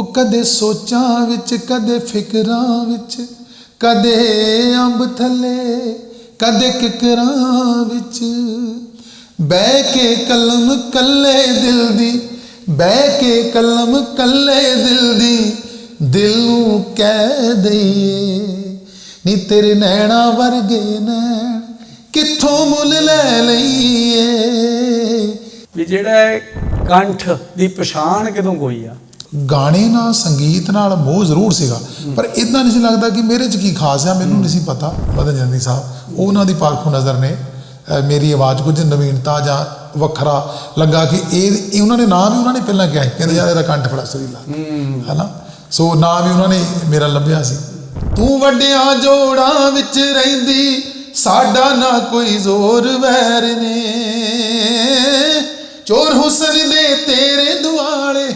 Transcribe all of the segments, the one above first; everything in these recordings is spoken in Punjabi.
ਉਹ ਕਦੇ ਸੋਚਾਂ ਵਿੱਚ, ਕਦੇ ਫਿਕਰਾਂ ਵਿੱਚ, ਕਦੇ ਅੰਬ ਥੱਲੇ, ਕਦੇ ਕਿਕਰਾਂ ਵਿੱਚ। ਬਹਿ ਕੇ ਕਲਮ ਕੱਲੇ ਦਿਲ ਦੀ, ਬਹਿ ਕੇ ਕਲਮ ਕੱਲੇ ਦਿਲ ਦੀ, ਦਿਲ ਨੂੰ ਕਹਿ ਦਈਏ, ਨੀ ਤੇਰੇ ਨੈਣਾ ਵਰਗੇ ਨੈਣ ਕਿੱਥੋਂ ਮੁੱਲ ਲੈ ਲਈਏ? ਵੀ ਜਿਹੜਾ ਕੰਠ ਦੀ ਪਛਾਣ ਕਿਦੋਂ ਕੋਈ ਆ? ਗਾਣੇ ਨਾਲ ਸੰਗੀਤ ਨਾਲ ਮੋਹ ਜ਼ਰੂਰ ਸੀਗਾ। ਪਰ ਇਦਾਂ ਨਹੀਂ ਸੀ ਲੱਗਦਾ ਕਿ ਮੇਰੇ 'ਚ ਕੀ ਖਾਸ ਆ ਮੈਨੂੰ ਨਹੀਂ ਸੀ ਪਤਾ ਮਦਨ ਜੰਦੀ ਸਾਹਿਬ। ਉਹ ਉਹਨਾਂ ਦੀ ਪਾਰਖੂ ਨਜ਼ਰ ਨੇ। ਮੇਰੀ ਆਵਾਜ਼ ਕੁਝ ਨਵੀਨਤਾ ਜਾਂ ਵੱਖਰਾ ਲੱਗਾ ਕਿ ਇਹ ਉਹਨਾਂ ਨੇ ਨਾਮ ਹੀ ਉਹਨਾਂ ਨੇ ਪਹਿਲਾਂ ਕਿਹਾ ਕਹਿੰਦੇ ਯਾਰ ਇਹਦਾ ਕੰਠ ਬੜਾ ਸੁਰੀਲਾ। ਹੈਨਾ? ਸੋ ਨਾਮ ਹੀ ਉਹਨਾਂ ਨੇ ਮੇਰਾ ਲੱਭਿਆ ਸੀ। ਤੂੰ ਵੱਡਿਆਂ ਜੋੜਾਂ ਵਿੱਚ ਰਹਿੰਦੀ ਸਾਡਾ ਨਾ ਕੋਈ ਜ਼ੋਰ ਵੈਰ ਨੇ। ਚੋਰ ਹੁਸਨ ਦੇ ਤੇਰੇ ਦੁਆਲੇ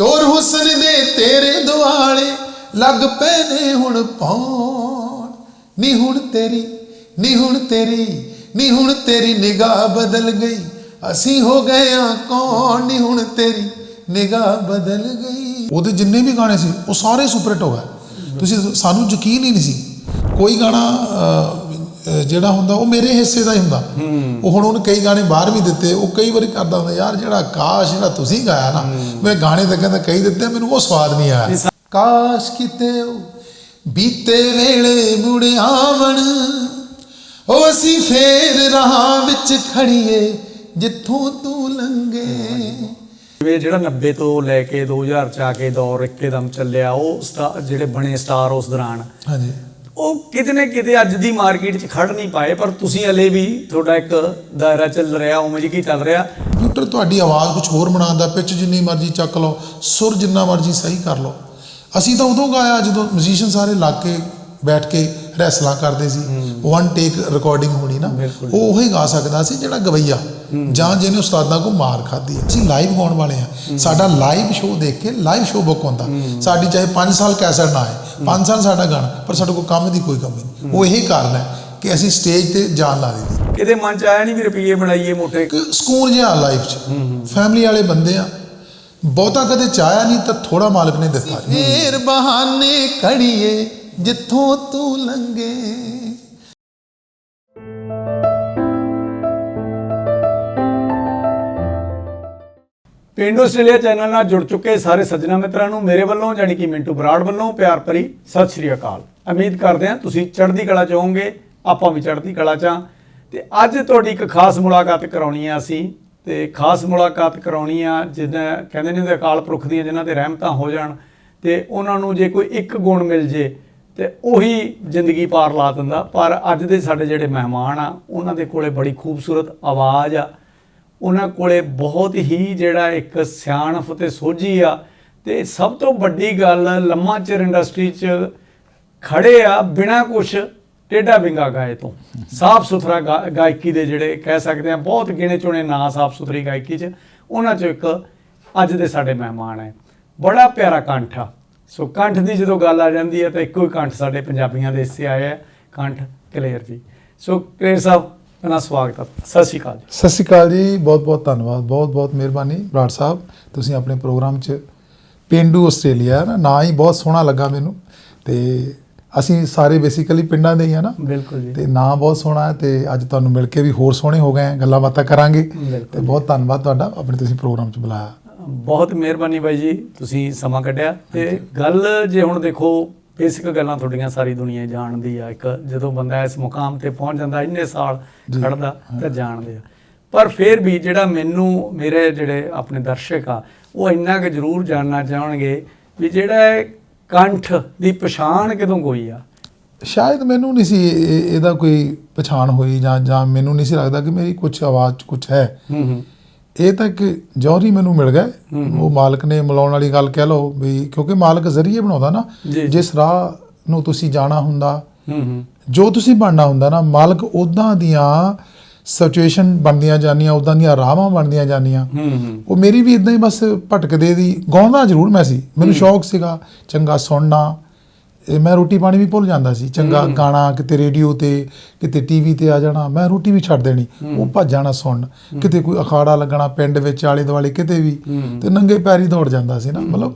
ਚੋਰ ਹੁਸਨ ਦੇ ਤੇਰੇ ਦੁਆਲੇ ਲੱਗ ਪਏ ਨੇ ਹੁਣ ਪੌਣ ਨੀ ਹੁਣ ਤੇਰੀ ਨੀ ਹੁਣ ਤੇਰੀ ਨੀ ਹੁਣ ਤੇਰੀ ਨਿਗਾਹ ਬਦਲ ਗਈ। ਅਸੀਂ ਹੋ ਗਏ ਆ ਕੌਣ? ਨੀ ਹੁਣ ਤੇਰੀ ਨਿਗਾਹ ਬਦਲ ਗਈ। ਉਹਦੇ ਜਿੰਨੇ ਵੀ ਗਾਣੇ ਸੀ ਉਹ ਸਾਰੇ ਸੁਪਰ ਹਿੱਟ ਹੋ ਗਏ। ਤੁਸੀਂ ਸਾਨੂੰ ਯਕੀਨ ਹੀ ਨਹੀਂ ਸੀ। ਕੋਈ ਗਾਣਾ ਅਹ, ਜਿਹੜਾ ਹੁੰਦਾ ਉਹ ਮੇਰੇ ਹਿੱਸੇ ਦਾ ਹੀ ਹੁੰਦਾ। ਉਹ ਹੁਣ ਉਹਨੇ ਕਈ ਗਾਣੇ ਬਾਹਰ ਵੀ ਦਿੱਤੇ ਉਹ ਕਈ ਵਾਰੀ ਕਰਦਾ ਹੁੰਦਾ ਯਾਰ ਜਿਹੜਾ ਕਾਸ਼ ਜਿਹੜਾ ਤੁਸੀਂ ਗਾਇਆ ਨਾ ਮੈਂ ਗਾਣੇ ਤਾਂ ਕਹਿੰਦਾ ਕਈ ਦਿੱਤੇ ਮੈਨੂੰ ਉਹ ਸਵਾਦ ਨਹੀਂ ਆਇਆ। ਕਾਸ਼ ਕਿਤੇ ਉਹ ਬੀਤੇ ਵੇਲੇ ਮੁੜ ਆਵਣ ਉਹ ਅਸੀਂ ਫੇਰ ਰਾਹਾਂ ਵਿੱਚ ਖੜੀਏ ਜਿੱਥੋਂ ਤੂੰ ਲੰਘੇ। ਜਿਵੇਂ ਜਿਹੜਾ 90 ਤੋਂ ਲੈ ਕੇ 2000 ਚ ਆ ਕੇ ਦੌਰ ਇੱਕਦਮ ਚੱਲਿਆ ਉਹ ਜਿਹੜੇ ਬਣੇ ਸਟਾਰ ਉਸ ਦੌਰਾਨ। ਹਾਂਜੀ। ਉਹ ਕਿਤੇ ਨਾ ਕਿਤੇ ਅੱਜ ਦੀ ਮਾਰਕੀਟ 'ਚ ਖੜ ਨਹੀਂ ਪਾਏ, ਪਰ ਤੁਸੀਂ ਹਲੇ ਵੀ ਤੁਹਾਡਾ ਇੱਕ ਦਾਇਰਾ ਚੱਲ ਰਿਹਾ, ਉਵੇਂ ਜਿਹੀ ਚੱਲ ਰਿਹਾ? ਕੰਪਿਊਟਰ ਤੁਹਾਡੀ ਆਵਾਜ਼ ਕੁਝ ਹੋਰ ਬਣਾਉਣ ਦਾ ਪਿਚ ਜਿੰਨੀ ਮਰਜ਼ੀ ਚੱਕ ਲਓ, ਸੁਰ ਜਿੰਨਾ ਮਰਜ਼ੀ ਸਹੀ ਕਰ ਲਓ। ਅਸੀਂ ਤਾਂ ਉਦੋਂ ਗਾਇਆ ਜਦੋਂ ਮਿਊਜ਼ੀਸ਼ੀਅਨ ਸਾਰੇ ਲੱਗ ਕੇ, ਬੈਠ ਕੇ ਰੈਸਲਾ ਕਰਦੇ ਸੀ। ਵਨ ਟੇਕ ਰਿਕਾਰਡਿੰਗ ਹੋਣੀ ਨਾ। ਉਹ ਉਹੀ ਗਾ ਸਕਦਾ ਸੀ ਜਿਹੜਾ ਗਵਈਆ। ਜਾਂ ਜਿਹਨੇ ਉਸਤਾਦਾਂ ਕੋ ਮਾਰ ਖਾਧੀ ਹੈ। ਅਸੀਂ ਲਾਈਵ ਗਾਉਣ ਵਾਲੇ ਆ ਸਾਡਾ ਲਾਈਵ ਸ਼ੋਅ ਦੇਖ ਕੇ ਲਾਈਵ ਸ਼ੋਅ ਬੁੱਕ ਹੁੰਦਾ। ਸਾਡੀ ਚਾਹੇ 5 ਸਾਲ ਕੈਸਟ ਨਾ ਆਏ 5 ਸਾਲ ਸਾਡਾ ਗਾਣਾ ਪਰ ਸਾਡੇ ਕੋਲ ਕੰਮ ਦੀ ਕੋਈ ਕਮੀ ਨਹੀਂ। ਉਹ ਇਹੀ ਕਾਰਨ ਹੈ ਕਿ ਅਸੀਂ ਸਟੇਜ ਤੇ ਜਾਨ ਲਾ ਦਿੱਤੀ। ਕਿਤੇ ਮਨ 'ਚ ਆਇਆ ਨਹੀਂ ਵੀ ਰੁਪਈਏ ਬਣਾਈਏ ਮੋਟੇ। ਇੱਕ ਸਕੂਨ ਜਿਹਾ ਲਾਈਫ 'ਚ। ਫੈਮਿਲੀ ਵਾਲੇ ਬੰਦੇ ਆ। ਬਹੁਤਾ ਕਦੇ ਚਾਹਿਆ ਨਹੀਂ ਤਾਂ ਥੋੜਾ ਮਾਲਕ ਨੇ ਦਿੱਤਾ। ਫੇਰ ਬਹਾਨੇ ਖੜੀਏ ਜਿੱਥੋਂ ਤੂੰ ਲੰਗੇ ਪਿੰਡ ਆਸਟ੍ਰੇਲੀਆ ਚੈਨਲ ਨਾਲ ਜੁੜ ਚੁੱਕੇ ਸਾਰੇ ਸੱਜਣਾ ਮਿੱਤਰਾਂ ਨੂੰ ਮੇਰੇ ਵੱਲੋਂ, ਜਾਣੀ ਕਿ ਮਿੰਟੂ ਬਰਾੜ ਵੱਲੋਂ ਪਿਆਰ ਭਰੀ ਸਤਿ ਸ਼੍ਰੀ ਅਕਾਲ। ਉਮੀਦ ਕਰਦੇ ਹਾਂ ਤੁਸੀਂ ਚੜ੍ਹਦੀ ਕਲਾ ਚ ਹੋਵੋਗੇ, ਆਪਾਂ ਵੀ ਚੜ੍ਹਦੀ ਕਲਾ ਚ ਹਾਂ। ਤੇ ਅੱਜ ਤੁਹਾਡੀ ਇੱਕ ਖਾਸ ਮੁਲਾਕਾਤ ਕਰਾਉਣੀ ਆ ਅਸੀਂ, ਤੇ ਖਾਸ ਮੁਲਾਕਾਤ ਕਰਾਉਣੀ ਆ ਜਿਹਨਾਂ ਕਹਿੰਦੇ ਨੇ ਅਕਾਲ ਪੁਰਖ ਦੀਆਂ ਜਿਨ੍ਹਾਂ ਤੇ ਰਹਿਮਤਾਂ ਹੋ ਜਾਣ, ਤੇ ਉਹਨਾਂ ਨੂੰ ਜੇ ਕੋਈ ਇੱਕ ਗੁਣ ਮਿਲ ਜੇ ਤੇ ਉਹੀ ਜ਼ਿੰਦਗੀ ਪਾਰ ਲਾ ਦਿੰਦਾ। ਪਰ ਅੱਜ ਦੇ ਸਾਡੇ ਜਿਹੜੇ ਮਹਿਮਾਨ ਆ, ਉਹਨਾਂ ਦੇ ਕੋਲੇ ਬੜੀ ਖੂਬਸੂਰਤ ਆਵਾਜ਼ ਆ। ਉਹਨਾਂ ਕੋਲੇ ਬਹੁਤ ਹੀ ਜਿਹੜਾ ਇੱਕ ਸਿਆਣਪ ਤੇ ਸੋਝੀ ਆ। ਤੇ ਸਭ ਤੋਂ ਵੱਡੀ ਗੱਲ, ਲੰਮਾ ਚਿਰ ਇੰਡਸਟਰੀ 'ਚ ਖੜੇ ਆ ਬਿਨਾ ਕੁਛ ਟੇਢਾ ਬਿੰਗਾ ਗਾਏ ਤੋਂ। ਸਾਫ਼ ਸੁਥਰਾ ਗਾ- ਗਾਇਕੀ ਦੇ ਜਿਹੜੇ ਕਹਿ ਸਕਦੇ ਆ, ਬਹੁਤ ਗਿਣੇ ਚੁਣੇ ਨਾਂ ਸਾਫ਼ ਸੁਥਰੀ ਗਾਇਕੀ 'ਚ, ਉਹਨਾਂ 'ਚੋਂ ਇੱਕ ਅੱਜ ਦੇ ਸਾਡੇ ਮਹਿਮਾਨ ਹੈ। ਬੜਾ ਪਿਆਰਾ ਕੰਠ ਆ। ਸੋ ਕੰਠ ਦੀ ਜਦੋਂ ਗੱਲ ਆ ਜਾਂਦੀ ਹੈ ਤਾਂ ਇੱਕੋ ਹੀ ਕੰਠ ਸਾਡੇ ਪੰਜਾਬੀਆਂ ਦੇ ਹਿੱਸੇ ਆਇਆ ਹੈ ਕੰਠ ਕਲੇਰ ਜੀ। ਸੋ ਕਲੇਰ ਸਾਹਿਬ ਪਹਿਲਾਂ ਸਵਾਗਤ ਹੈ ਸਤਿ ਸ਼੍ਰੀ ਅਕਾਲ ਜੀ। ਸਤਿ ਸ਼੍ਰੀ ਅਕਾਲ ਜੀ ਬਹੁਤ ਬਹੁਤ ਧੰਨਵਾਦ ਬਹੁਤ ਬਹੁਤ ਮਿਹਰਬਾਨੀ ਬਰਾੜ ਸਾਹਿਬ। ਤੁਸੀਂ ਆਪਣੇ ਪ੍ਰੋਗਰਾਮ 'ਚ ਪਿੰਡੂ ਆਸਟ੍ਰੇਲੀਆ ਨਾ ਨਾਂ ਹੀ ਬਹੁਤ ਸੋਹਣਾ ਲੱਗਾ ਮੈਨੂੰ। ਤੇ ਅਸੀਂ ਸਾਰੇ ਬੇਸਿਕਲੀ ਪਿੰਡਾਂ ਦੇ ਹੀ ਆ ਨਾ। ਬਿਲਕੁਲ ਜੀ। ਤੇ ਨਾਂ ਬਹੁਤ ਸੋਹਣਾ ਹੈ ਤੇ ਅੱਜ ਤੁਹਾਨੂੰ ਮਿਲ ਕੇ ਵੀ ਹੋਰ ਸੋਹਣੇ ਹੋ ਗਏ ਗੱਲਾਂ ਬਾਤਾਂ ਕਰਾਂਗੇ। ਤੇ ਬਹੁਤ ਧੰਨਵਾਦ ਤੁਹਾਡਾ ਆਪਣੇ ਤੁਸੀਂ ਪ੍ਰੋਗਰਾਮ 'ਚ ਬੁਲਾਇਆ। ਬਹੁਤ ਮਿਹਰਬਾਨੀ ਬਾਈ ਜੀ ਤੁਸੀਂ ਸਮਾਂ ਕੱਢਿਆ। ਤੇ ਗੱਲ ਜੇ ਹੁਣ ਦੇਖੋ ਬੇਸਿਕ ਗੱਲਾਂ ਤੁਹਾਡੀਆਂ ਸਾਰੀ ਦੁਨੀਆ ਜਾਣਦੀ ਆ। ਇੱਕ ਜਦੋਂ ਬੰਦਾ ਇਸ ਮੁਕਾਮ ਤੇ ਪਹੁੰਚ ਜਾਂਦਾ ਇੰਨੇ ਸਾਲ। ਖੜਦਾ ਤਾਂ ਜਾਣਦੇ ਆ। ਪਰ ਫਿਰ ਵੀ ਜਿਹੜਾ ਮੈਨੂੰ ਮੇਰੇ ਜਿਹੜੇ ਆਪਣੇ ਦਰਸ਼ਕ ਆ ਉਹ ਇੰਨਾ ਕੁ ਜ਼ਰੂਰ ਜਾਣਨਾ ਚਾਹਣਗੇ ਵੀ ਜਿਹੜਾ ਕੰਠ ਦੀ ਪਛਾਣ ਕਿਦੋਂ ਕੋਈ ਆ। ਸ਼ਾਇਦ ਮੈਨੂੰ ਨਹੀਂ ਸੀ ਇਹ- ਇਹਦਾ ਕੋਈ ਪਛਾਣ ਹੋਈ ਜਾਂ ਜਾਂ ਮੈਨੂੰ ਨਹੀਂ ਸੀ ਲੱਗਦਾ ਕਿ ਮੇਰੀ ਕੁਝ ਆਵਾਜ਼ 'ਚ ਕੁਝ ਹੈ। ਹੂੰ ਹੂੰ। ਇਹ ਤਾਂ ਇੱਕ ਜੌਹਰੀ ਮੈਨੂੰ ਮਿਲ ਗਏ ਉਹ ਮਾਲਕ ਨੇ ਮਿਲਾਉਣ ਵਾਲੀ ਗੱਲ ਕਹਿ ਲਓ ਵੀ ਕਿਉਂਕਿ ਮਾਲਕ ਜ਼ਰੀਏ ਬਣਾਉਂਦਾ ਨਾ। ਜਿਸ ਰਾਹ ਨੂੰ ਤੁਸੀਂ ਜਾਣਾ ਹੁੰਦਾ ਜੋ ਤੁਸੀਂ ਬਣਨਾ ਹੁੰਦਾ ਨਾ ਮਾਲਕ ਉਦਾਂ ਦੀਆਂ ਸਿਚੁਏਸ਼ਨ ਬਣਦੀਆਂ ਜਾਂਦੀਆਂ ਉਦਾਂ ਦੀਆਂ ਰਾਹਾਂ ਬਣਦੀਆਂ ਜਾਂਦੀਆਂ। ਉਹ ਮੇਰੀ ਵੀ ਇਦਾਂ ਹੀ ਬਸ ਭਟਕਦੇ ਦੀ ਗਾਉਂਦਾ ਜ਼ਰੂਰ ਮੈਂ ਸੀ। ਮੈਨੂੰ ਸ਼ੌਕ ਸੀਗਾ ਚੰਗਾ ਸੁਣਨਾ ਇਹ ਮੈਂ ਰੋਟੀ ਪਾਣੀ ਵੀ ਭੁੱਲ ਜਾਂਦਾ ਸੀ। ਚੰਗਾ ਗਾਣਾ ਕਿਤੇ ਰੇਡੀਓ ਤੇ ਕਿਤੇ ਟੀਵੀ ਤੇ ਆ ਜਾਣਾ ਮੈਂ ਰੋਟੀ ਵੀ ਛੱਡ ਦੇਣੀ। ਉਹ ਭੱਜ ਜਾਣਾ ਸੁਣਨ। ਕਿਤੇ ਕੋਈ ਅਖਾੜਾ ਲੱਗਣਾ ਪਿੰਡ ਵਿੱਚ ਆਲੇ ਦੁਆਲੇ ਕਿਤੇ ਵੀ ਤੇ ਨੰਗੇ ਪੈਰੀ ਦੌੜ ਜਾਂਦਾ ਸੀ ਨਾ। ਮਤਲਬ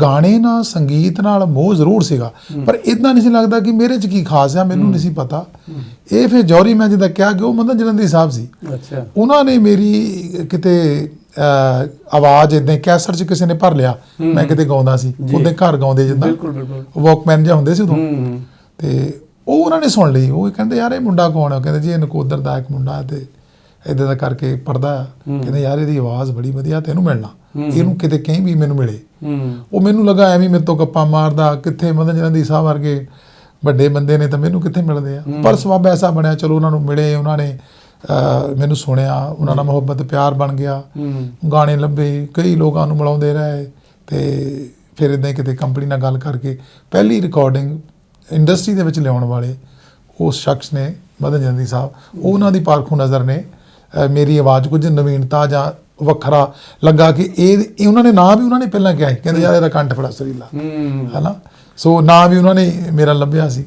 ਗਾਣੇ ਨਾਲ ਸੰਗੀਤ ਨਾਲ ਮੋਹ ਜ਼ਰੂਰ ਸੀਗਾ। ਪਰ ਇਦਾਂ ਨਹੀਂ ਸੀ ਲੱਗਦਾ ਕਿ ਮੇਰੇ 'ਚ ਕੀ ਖਾਸ ਆ ਮੈਨੂੰ ਨਹੀਂ ਸੀ ਪਤਾ। ਇਹ ਫਿਰ ਜੌਰੀ ਮੈਂ ਜਿੱਦਾਂ ਕਿਹਾ ਕਿ ਉਹ ਮਦਨ ਜਲੰਧਰੀ ਸਾਹਿਬ ਸੀ। ਅੱਛਾ। ਉਹਨਾਂ ਨੇ ਮੇਰੀ ਕਿਤੇ ਆਵਾਜ਼ ਇਦਾਂ ਕੈਸਟ 'ਚ ਕਿਸੇ ਨੇ ਭਰ ਲਿਆ ਮੈਂ ਕਿਤੇ ਗਾਉਂਦਾ ਸੀ। ਉਹਦੇ ਘਰ ਗਾਉਂਦੇ ਜਿੱਦਾਂ। ਬਿਲਕੁਲ ਬਿਲਕੁਲ। ਵਾਕਮੈਨ ਜਿਹਾ ਹੁੰਦੇ ਸੀ ਉਦੋਂ। ਤੇ ਉਹ ਉਹਨਾਂ ਨੇ ਸੁਣ ਲਈ। ਉਹ ਕਹਿੰਦੇ ਯਾਰ ਇਹ ਮੁੰਡਾ ਕੌਣ ਹੈ ਕਹਿੰਦੇ ਜੀ ਇਹ ਨਕੋਦਰ ਦਾ ਇੱਕ ਮੁੰਡਾ ਹੈ ਤੇ ਇਦਾਂ ਦਾ ਕਰਕੇ ਪੜਦਾ ਕਹਿੰਦੇ ਯਾਰ ਇਹਦੀ ਆਵਾਜ਼ ਬੜੀ ਵਧੀਆ ਤੇ ਇਹਨੂੰ ਮਿਲਣਾ। ਇਹਨੂੰ ਕਿਤੇ ਕहीं ਵੀ ਮੈਨੂੰ ਮਿਲੇ। ਉਹ ਮੈਨੂੰ ਲੱਗਾ ਐਵੇਂ ਮੇਰੇ ਤੋਂ ਗੱਪਾਂ ਮਾਰਦਾ ਕਿੱਥੇ ਮਦਨ ਜਲੰਧਰੀ ਸਾਹਿਬ ਵਰਗੇ ਵੱਡੇ ਬੰਦੇ ਨੇ ਤਾਂ ਮੈਨੂੰ ਕਿੱਥੇ ਮਿਲਦੇ ਆ? ਪਰ ਸਬਬ ਐਸਾ ਬਣਿਆ ਚਲੋ ਉਹਨਾਂ ਨੂੰ ਮਿਲੇ ਉਹਨਾਂ ਨੇ ਮੈਨੂੰ ਸੁਣਿਆ ਉਹਨਾਂ ਨਾਲ ਮੁਹੱਬਤ ਪਿਆਰ ਬਣ ਗਿਆ। ਗਾਣੇ ਲੱਭੇ ਕਈ ਲੋਕਾਂ ਨੂੰ ਮਿਲਾਉਂਦੇ ਰਹੇ ਤੇ ਫਿਰ ਇਦਾਂ ਕਿਤੇ ਕੰਪਨੀ ਨਾਲ ਗੱਲ ਕਰਕੇ ਪਹਿਲੀ ਰਿਕਾਰਡਿੰਗ ਇੰਡਸਟਰੀ ਦੇ ਵਿੱਚ ਲਿਆਉਣ ਵਾਲੇ ਉਸ ਸ਼ਖਸ ਨੇ ਮਦਨ ਜੰਦੀ ਸਾਹਿਬ ਉਹਨਾਂ ਦੀ ਪਾਰਖੂ ਨਜ਼ਰ ਨੇ ਮੇਰੀ ਆਵਾਜ਼ ਕੁਝ ਨਵੀਨਤਾ ਜਾਂ ਵੱਖਰਾ ਲੱਗਾ ਕਿ ਇਹ ਇਹ ਉਹਨਾਂ ਨੇ ਨਾਂ ਵੀ ਉਹਨਾਂ ਨੇ ਪਹਿਲਾਂ ਕਿਹਾ ਕਹਿੰਦੇ ਯਾਰ ਇਹਦਾ ਕੰਠ ਬੜਾ ਸੁਰੀਲਾ। ਹੂੰ। ਹੈਨਾ? ਸੋ ਨਾਂ ਵੀ ਉਹਨਾਂ ਨੇ ਮੇਰਾ ਲੱਭਿਆ ਸੀ।